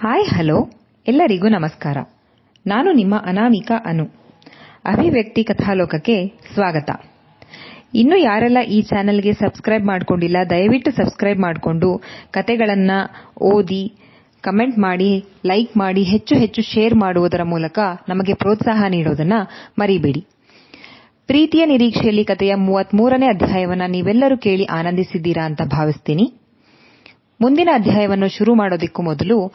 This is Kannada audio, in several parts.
Hi, hello. ಎಲ್ಲರಿಗೂ ನಮಸ್ಕಾರ. ನಾನು ನಿಮ್ಮ ಅನಾಮಿಕಾ ಅನು. ಅಭಿವ್ಯಕ್ತಿ ಕಥಾಲೋಕಕ್ಕೆ ಸ್ವಾಗತ. ಇನ್ನು ಯಾರೆಲ್ಲ ಈ ಚಾನೆಲ್ಗೆ ಸಬ್ಸ್ಕ್ರೈಬ್ ಮಾಡ್ಕೊಂಡಿಲ್ಲ, ದಯವಿಟ್ಟು ಸಬ್ಸ್ಕ್ರೈಬ್ ಮಾಡಿಕೊಂಡು ಕತೆಗಳನ್ನ ಓದಿ, ಕಮೆಂಟ್ ಮಾಡಿ, ಲೈಕ್ ಮಾಡಿ, ಹೆಚ್ಚು ಹೆಚ್ಚು ಶೇರ್ ಮಾಡುವುದರ ಮೂಲಕ ನಮಗೆ ಪ್ರೋತ್ಸಾಹ ನೀಡೋದನ್ನ ಮರಿಬೇಡಿ. ಪ್ರೀತಿಯ ನಿರೀಕ್ಷೆಯಲ್ಲಿ ಕಥೆಯ ಮೂವತ್ಮೂರನೇ ಅಧ್ಯಾಯವನ್ನು ನೀವೆಲ್ಲರೂ ಕೇಳಿ ಆನಂದಿಸಿದ್ದೀರಾ ಅಂತ ಭಾವಿಸ್ತೀನಿ. ಮುಂದಿನ ಅಧ್ಯಾಯವನ್ನು ಶುರು ಮಾಡೋದಕ್ಕೂ ಮೊದಲು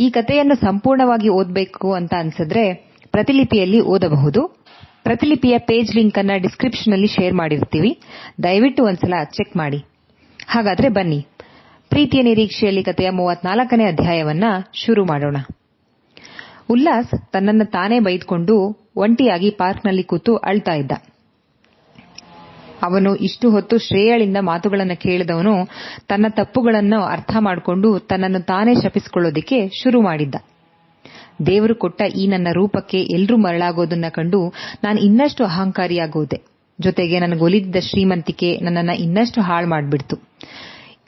ಈ ಕಥೆಯನ್ನು ಸಂಪೂರ್ಣವಾಗಿ ಓದಬೇಕು ಅಂತ ಅನ್ಸಿದ್ರೆ ಪ್ರತಿಲಿಪಿಯಲ್ಲಿ ಓದಬಹುದು. ಪ್ರತಿಲಿಪಿಯ ಪೇಜ್ ಲಿಂಕ್ ಅನ್ನ ಡಿಸ್ಕ್ರಿಪ್ಷನ್ ಅಲ್ಲಿ ಶೇರ್ ಮಾಡಿರ್ತೀವಿ. ದಯವಿಟ್ಟು ಒಂದ್ಸಲ ಚೆಕ್ ಮಾಡಿ. ಹಾಗಾದ್ರೆ ಬನ್ನಿ. ಪ್ರೀತಿಯ ನಿರೀಕ್ಷೆಯಲ್ಲಿ ಕಥೆಯ ಮೂವತ್ನಾಲ್ಕನೇ ಅಧ್ಯಾಯವನ್ನ ಶುರು ಮಾಡೋಣ. ಉಲ್ಲಾಸ್ ತನ್ನನ್ನು ತಾನೇ ಬೈದ್ಕೊಂಡು ಒಂಟಿಯಾಗಿ ಪಾರ್ಕ್ನಲ್ಲಿ ಕೂತು ಅಳ್ತಾ ಇದ್ದ. ಅವನು ಇಷ್ಟು ಹೊತ್ತು ಶ್ರೇಯಳಿಂದ ಮಾತುಗಳನ್ನು ಕೇಳಿದವನು ತನ್ನ ತಪ್ಪುಗಳನ್ನು ಅರ್ಥ ಮಾಡಿಕೊಂಡು ತನ್ನನ್ನು ತಾನೇ ಶಪಿಸಿಕೊಳ್ಳೋದಕ್ಕೆ ಶುರು ಮಾಡಿದ್ದ. ದೇವರು ಕೊಟ್ಟ ಈ ನನ್ನ ರೂಪಕ್ಕೆ ಎಲ್ಲರೂ ಮರಳಾಗೋದನ್ನ ಕಂಡು ನಾನು ಇನ್ನಷ್ಟು ಅಹಂಕಾರಿಯಾಗೋದೆ. ಜೊತೆಗೆ ನನಗೊಲಿದ್ದ ಶ್ರೀಮಂತಿಕೆ ನನ್ನನ್ನು ಇನ್ನಷ್ಟು ಹಾಳು ಮಾಡಿಬಿಡ್ತು.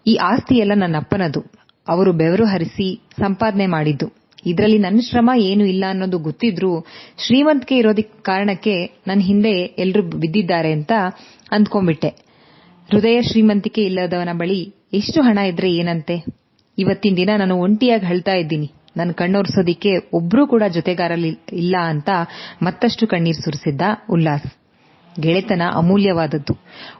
ಈ ಆಸ್ತಿಯೆಲ್ಲ ನನ್ನಪ್ಪನದು. ಅವರು ಬೆವರು ಹರಿಸಿ ಸಂಪಾದನೆ ಮಾಡಿದ್ದು. ಇದರಲ್ಲಿ ನನ್ನ ಶ್ರಮ ಏನು ಇಲ್ಲ ಅನ್ನೋದು ಗೊತ್ತಿದ್ರೂ ಶ್ರೀಮಂತಿಕೆ ಇರೋದಕ್ಕೆ ಕಾರಣಕ್ಕೆ ನನ್ನ ಹಿಂದೆ ಎಲ್ಲರೂ ಬಿದ್ದಿದ್ದಾರೆ ಅಂತ ಅಂದ್ಕೊಂಡ್ಬಿಟ್ಟೆ. ಹೃದಯ ಶ್ರೀಮಂತಿಕೆ ಇಲ್ಲದವನ ಬಳಿ ಎಷ್ಟು ಹಣ ಇದ್ರೆ ಏನಂತೆ? ಇವತ್ತಿನ ದಿನ ನಾನು ಒಂಟಿಯಾಗಿ ಹೇಳ್ತಾ ಇದ್ದೀನಿ. ನನ್ನ ಕಣ್ಣೊರೆಸೋದಿಕ್ಕೆ ಒಬ್ರೂ ಕೂಡ ಜೊತೆಗಾರಲಿ ಇಲ್ಲ ಅಂತ ಮತ್ತಷ್ಟು ಕಣ್ಣೀರು ಸುರಿಸಿದ್ದ ಉಲ್ಲಾಸ್. ಗೆಳೆತನ ಅಮೂಲ್ಯವಾದದ್ದು.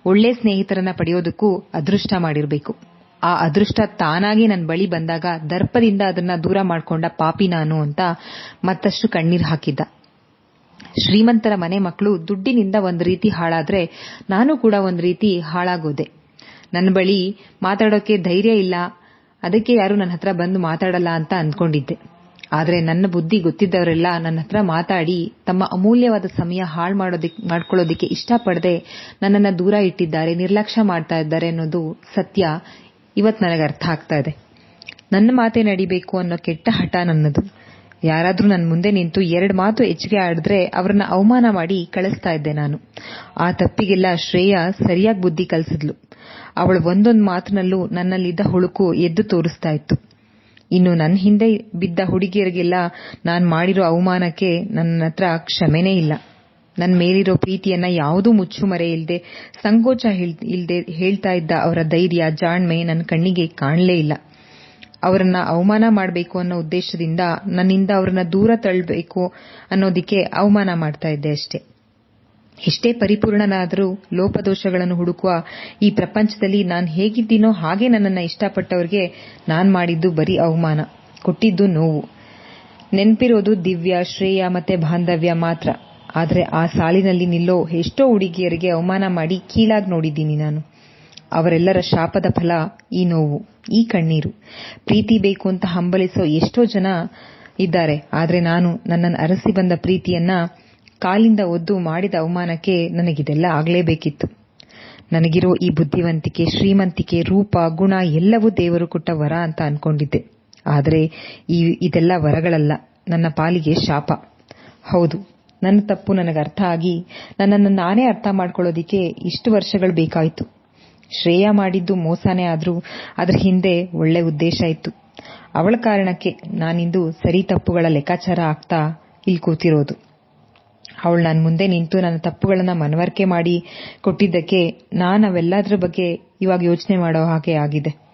ಒಳ್ಳೆ ಸ್ನೇಹಿತರನ್ನ ಪಡೆಯೋದಕ್ಕೂ ಅದೃಷ್ಟ ಮಾಡಿರಬೇಕು. ಆ ಅದೃಷ್ಟ ತಾನಾಗಿ ನನ್ನ ಬಳಿ ಬಂದಾಗ ದರ್ಪದಿಂದ ಅದನ್ನ ದೂರ ಮಾಡ್ಕೊಂಡ ಪಾಪಿ ನಾನು ಅಂತ ಮತ್ತಷ್ಟು ಕಣ್ಣೀರು ಹಾಕಿದ್ದ. ಶ್ರೀಮಂತರ ಮನೆ ಮಕ್ಕಳು ದುಡ್ಡಿನಿಂದ ಒಂದು ರೀತಿ ಹಾಳಾದ್ರೆ ನಾನು ಕೂಡ ಒಂದು ರೀತಿ ಹಾಳಾಗೋದೆ. ನನ್ನ ಬಳಿ ಮಾತಾಡೋಕೆ ಧೈರ್ಯ ಇಲ್ಲ, ಅದಕ್ಕೆ ಯಾರು ನನ್ನ ಹತ್ರ ಬಂದು ಮಾತಾಡಲ್ಲ ಅಂತ ಅಂದ್ಕೊಂಡಿದ್ದೆ ಆದ್ರೆ ನನ್ನ ಬುದ್ಧಿ ಗೊತ್ತಿದ್ದವರೆಲ್ಲ ನನ್ನ ಹತ್ರ ಮಾತಾಡಿ ತಮ್ಮ ಅಮೂಲ್ಯವಾದ ಸಮಯ ಹಾಳು ಮಾಡೋದಿಕ್, ಮಾಡ್ಕೊಳ್ಳೋದಿಕ್ಕೆ ಇಷ್ಟಪಡದೆ ನನ್ನನ್ನ ದೂರ ಇಟ್ಟಿದ್ದಾರೆ, ನಿರ್ಲಕ್ಷ್ಯ ಮಾಡ್ತಾ ಇದ್ದಾರೆ ಅನ್ನೋದು ಸತ್ಯ. ಇವತ್ ನನಗೆ ಅರ್ಥ ಆಗ್ತಾ ಇದೆ. ನನ್ನ ಮಾತೆ ನಡಿಬೇಕು ಅನ್ನೋ ಕೆಟ್ಟ ಹಠ ನನ್ನದು. ಯಾರಾದ್ರೂ ನನ್ನ ಮುಂದೆ ನಿಂತು ಎರಡು ಮಾತು ಹೆಚ್ಚಿಗೆ ಆಡಿದ್ರೆ ಅವರನ್ನ ಅವಮಾನ ಮಾಡಿ ಕಳಿಸ್ತಾ ಇದ್ದೆ ನಾನು. ಆ ತಪ್ಪಿಗೆಲ್ಲ ಶ್ರೇಯ ಸರಿಯಾಗಿ ಬುದ್ಧಿ ಕಲಿಸಿದ್ಲು. ಅವಳು ಒಂದೊಂದು ಮಾತಿನಲ್ಲೂ ನನ್ನಲ್ಲಿದ್ದ ಹುಳುಕು ಎದ್ದು ತೋರಿಸ್ತಾ ಇತ್ತು. ಇನ್ನು ನನ್ನ ಹಿಂದೆ ಬಿದ್ದ ಹುಡುಗಿಯರಿಗೆಲ್ಲ ನಾನು ಮಾಡಿರೋ ಅವಮಾನಕ್ಕೆ ನನ್ನ ಹತ್ರ ಕ್ಷಮೆನೇ ಇಲ್ಲ. ನನ್ನ ಮೇಲಿರೋ ಪ್ರೀತಿಯನ್ನ ಯಾವುದೂ ಮುಚ್ಚುಮರೆ ಇಲ್ಲದೆ ಸಂಕೋಚ ಇಲ್ಲದೆ ಹೇಳ್ತಾ ಇದ್ದ ಅವರ ಧೈರ್ಯ ಜಾಣ್ಮೆ ನನ್ನ ಕಣ್ಣಿಗೆ ಕಾಣಲೇ ಇಲ್ಲ. ಅವರನ್ನ ಅವಮಾನ ಮಾಡಬೇಕು ಅನ್ನೋ ಉದ್ದೇಶದಿಂದ ನನ್ನಿಂದ ಅವರನ್ನ ದೂರ ತಳ್ಳಬೇಕು ಅನ್ನೋದಕ್ಕೆ ಅವಮಾನ ಮಾಡ್ತಾ ಇದ್ದೆ ಅಷ್ಟೇ. ಎಷ್ಟೇ ಪರಿಪೂರ್ಣನಾದರೂ ಲೋಪದೋಷಗಳನ್ನು ಹುಡುಕುವ ಈ ಪ್ರಪಂಚದಲ್ಲಿ ನಾನು ಹೇಗಿದ್ದೀನೋ ಹಾಗೆ ನನ್ನನ್ನು ಇಷ್ಟಪಟ್ಟವರಿಗೆ ನಾನು ಮಾಡಿದ್ದು ಬರೀ ಅವಮಾನ, ಕೊಟ್ಟಿದ್ದು ನೋವು. ನೆನಪಿರೋದು ದಿವ್ಯ, ಶ್ರೇಯ ಮತ್ತೆ ಬಾಂಧವ್ಯ ಮಾತ್ರ. ಆದ್ರೆ ಆ ಸಾಲಿನಲ್ಲಿ ನಿಲ್ಲೋ ಎಷ್ಟೋ ಹುಡುಗಿಯರಿಗೆ ಅವಮಾನ ಮಾಡಿ ಕೀಳಾಗಿ ನೋಡಿದ್ದೀನಿ ನಾನು. ಅವರೆಲ್ಲರ ಶಾಪದ ಫಲ ಈ ನೋವು, ಈ ಕಣ್ಣೀರು. ಪ್ರೀತಿ ಬೇಕು ಅಂತ ಹಂಬಲಿಸೋ ಎಷ್ಟೋ ಜನ ಇದ್ದಾರೆ. ಆದರೆ ನಾನು ನನ್ನನ್ನು ಅರಸಿ ಬಂದ ಪ್ರೀತಿಯನ್ನ ಕಾಲಿಂದ ಒದ್ದು ಮಾಡಿದ ಅವಮಾನಕ್ಕೆ ನನಗಿದೆಲ್ಲ ಆಗಲೇಬೇಕಿತ್ತು. ನನಗಿರೋ ಈ ಬುದ್ಧಿವಂತಿಕೆ, ಶ್ರೀಮಂತಿಕೆ, ರೂಪ, ಗುಣ ಎಲ್ಲವೂ ದೇವರು ಕೊಟ್ಟ ವರ ಅಂತ ಅನ್ಕೊಂಡಿದ್ದೆ. ಆದರೆ ಈ ಇದೆಲ್ಲ ವರಗಳಲ್ಲ, ನನ್ನ ಪಾಲಿಗೆ ಶಾಪ. ಹೌದು ನನ್ನ ತಪ್ಪು ನನಗೆ ಅರ್ಥ ಆಗಿ ನನ್ನನ್ನು ನಾನೇ ಅರ್ಥ ಮಾಡ್ಕೊಳ್ಳೋದಿಕ್ಕೆ ಇಷ್ಟು ವರ್ಷಗಳು ಬೇಕಾಯಿತು. ಶ್ರೇಯ ಮಾಡಿದ್ದು ಮೋಸನೇ ಆದರೂ ಅದರ ಹಿಂದೆ ಒಳ್ಳೆ ಉದ್ದೇಶ ಇತ್ತು. ಅವಳ ಕಾರಣಕ್ಕೆ ನಾನಿಂದು ಸರಿ ತಪ್ಪುಗಳ ಲೆಕ್ಕಾಚಾರ ಆಗ್ತಾ ಇಲ್ಲಿ ಕೂತಿರೋದು. ಅವಳು ನನ್ನ ಮುಂದೆ ನಿಂತು ನನ್ನ ತಪ್ಪುಗಳನ್ನ ಮನವರಿಕೆ ಮಾಡಿ ಕೊಟ್ಟಿದ್ದಕ್ಕೆ ನಾನು ಅವೆಲ್ಲದ್ರ ಬಗ್ಗೆ ಇವಾಗ ಯೋಚನೆ ಮಾಡೋ ಹಾಗೆ ಆಗಿದೆ.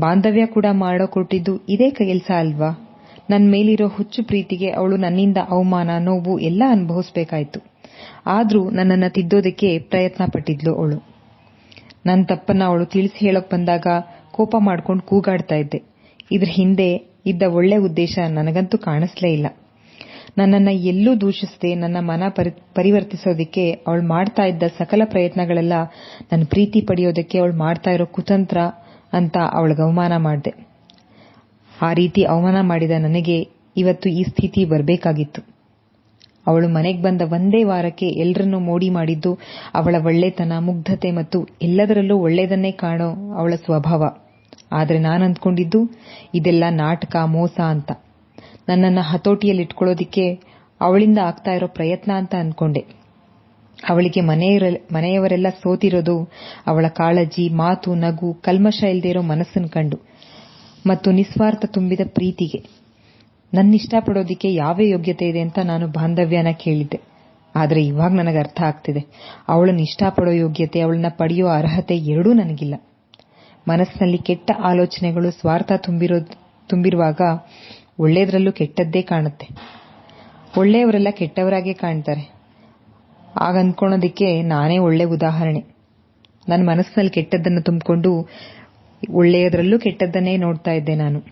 ಬಾಂಧವ್ಯ ಕೂಡ ಮಾಡೋ ಕೊಟ್ಟಿದ್ದು ಇದೇ ಕೆಲಸ ಅಲ್ವಾ? ನನ್ನ ಮೇಲಿರೋ ಹುಚ್ಚು ಪ್ರೀತಿಗೆ ಅವಳು ನನ್ನಿಂದ ಅವಮಾನ, ನೋವು ಎಲ್ಲ ಅನುಭವಿಸ್ಬೇಕಾಯ್ತು. ಆದ್ರೂ ನನ್ನನ್ನು ತಿದ್ದೋದಕ್ಕೆ ಪ್ರಯತ್ನ ಪಟ್ಟಿದ್ಲು ಅವಳು. ನನ್ನ ತಪ್ಪನ್ನ ಅವಳು ತಿಳಿಸಿ ಹೇಳಕ್ ಬಂದಾಗ ಕೋಪ ಮಾಡ್ಕೊಂಡು ಕೂಗಾಡ್ತಾ ಇದ್ದೆ. ಇದ್ರ ಹಿಂದೆ ಇದ್ದ ಒಳ್ಳೆ ಉದ್ದೇಶ ನನಗಂತೂ ಕಾಣಿಸ್ಲೇ ಇಲ್ಲ. ನನ್ನನ್ನ ಎಲ್ಲೂ ದೂಷಿಸದೆ, ನನ್ನ ಮನ ಪರಿವರ್ತಿಸೋದಕ್ಕೆ ಅವಳು ಮಾಡ್ತಾ ಇದ್ದ ಸಕಲ ಪ್ರಯತ್ನಗಳೆಲ್ಲ ನನ್ನ ಪ್ರೀತಿ ಪಡೆಯೋದಕ್ಕೆ ಅವಳು ಮಾಡ್ತಾ ಇರೋ ಕುತಂತ್ರ ಅಂತ ಅವಳಿಗೆ ಅವಮಾನ ಮಾಡಿದೆ. ಆ ರೀತಿ ಅವಮಾನ ಮಾಡಿದ ನನಗೆ ಇವತ್ತು ಈ ಸ್ಥಿತಿ ಬರಬೇಕಾಗಿತ್ತು. ಅವಳು ಮನೆಗೆ ಬಂದ ಒಂದೇ ವಾರಕ್ಕೆ ಎಲ್ಲರನ್ನೂ ಮೋಡಿ ಮಾಡಿದ್ದು ಅವಳ ಒಳ್ಳೆತನ, ಮುಗ್ಧತೆ ಮತ್ತು ಎಲ್ಲದರಲ್ಲೂ ಒಳ್ಳೆಯದನ್ನೇ ಕಾಣೋ ಅವಳ ಸ್ವಭಾವ. ಆದ್ರೆ ನಾನು ಅಂದ್ಕೊಂಡಿದ್ದು ಇದೆಲ್ಲ ನಾಟಕ, ಮೋಸ ಅಂತ. ನನ್ನನ್ನ ಹತೋಟಿಯಲ್ಲಿಟ್ಕೊಳ್ಳೋದಿಕ್ಕೆ ಅವಳಿಂದ ಆಗ್ತಾ ಇರೋ ಪ್ರಯತ್ನ ಅಂತ ಅಂದ್ಕೊಂಡೆ ಅವಳಿಗೆ ಮನೆಯವರೆಲ್ಲ ಸೋತಿರೋದು ಅವಳ ಕಾಳಜಿ, ಮಾತು, ನಗು, ಕಲ್ಮಶ ಇಲ್ದೇ ಇರೋ ಮನಸ್ಸನ್ನು ಕಂಡು. ಮತ್ತು ನಿಸ್ವಾರ್ಥ ತುಂಬಿದ ಪ್ರೀತಿಗೆ. ನನ್ನ ಇಷ್ಟಪಡೋದಿಕ್ಕೆ ಯಾವ ಯೋಗ್ಯತೆ ಇದೆ ಅಂತ ನಾನು ಬಾಂಧವ್ಯನ ಕೇಳಿದ್ದೆ. ಆದರೆ ಇವಾಗ ನನಗೆ ಅರ್ಥ ಆಗ್ತಿದೆ. ಅವಳನ್ನ ಇಷ್ಟಪಡೋ ಯೋಗ್ಯತೆ, ಅವಳನ್ನ ಪಡೆಯೋ ಅರ್ಹತೆ ಎರಡೂ ನನಗಿಲ್ಲ. ಮನಸ್ಸಿನಲ್ಲಿ ಕೆಟ್ಟ ಆಲೋಚನೆಗಳು ಸ್ವಾರ್ಥ ತುಂಬಿರುವಾಗ ಒಳ್ಳೇದ್ರಲ್ಲೂ ಕೆಟ್ಟದ್ದೇ ಕಾಣುತ್ತೆ. ಒಳ್ಳೆಯವರೆಲ್ಲ ಕೆಟ್ಟವರಾಗೇ ಕಾಣ್ತಾರೆ. ಆಗ ಅಂದ್ಕೊಳ್ಳೋದಕ್ಕೆ ನಾನೇ ಒಳ್ಳೆ ಉದಾಹರಣೆ. ನನ್ನ ಮನಸ್ಸಿನಲ್ಲಿ ಕೆಟ್ಟದ್ದನ್ನು ತುಂಬಿಕೊಂಡು ಒಳ್ಳೆಯದರಲ್ಲೂ ಕೆಟ್ಟದ್ದನ್ನೇ ನೋಡ್ತಾ ಇದ್ದೆ ನಾನು.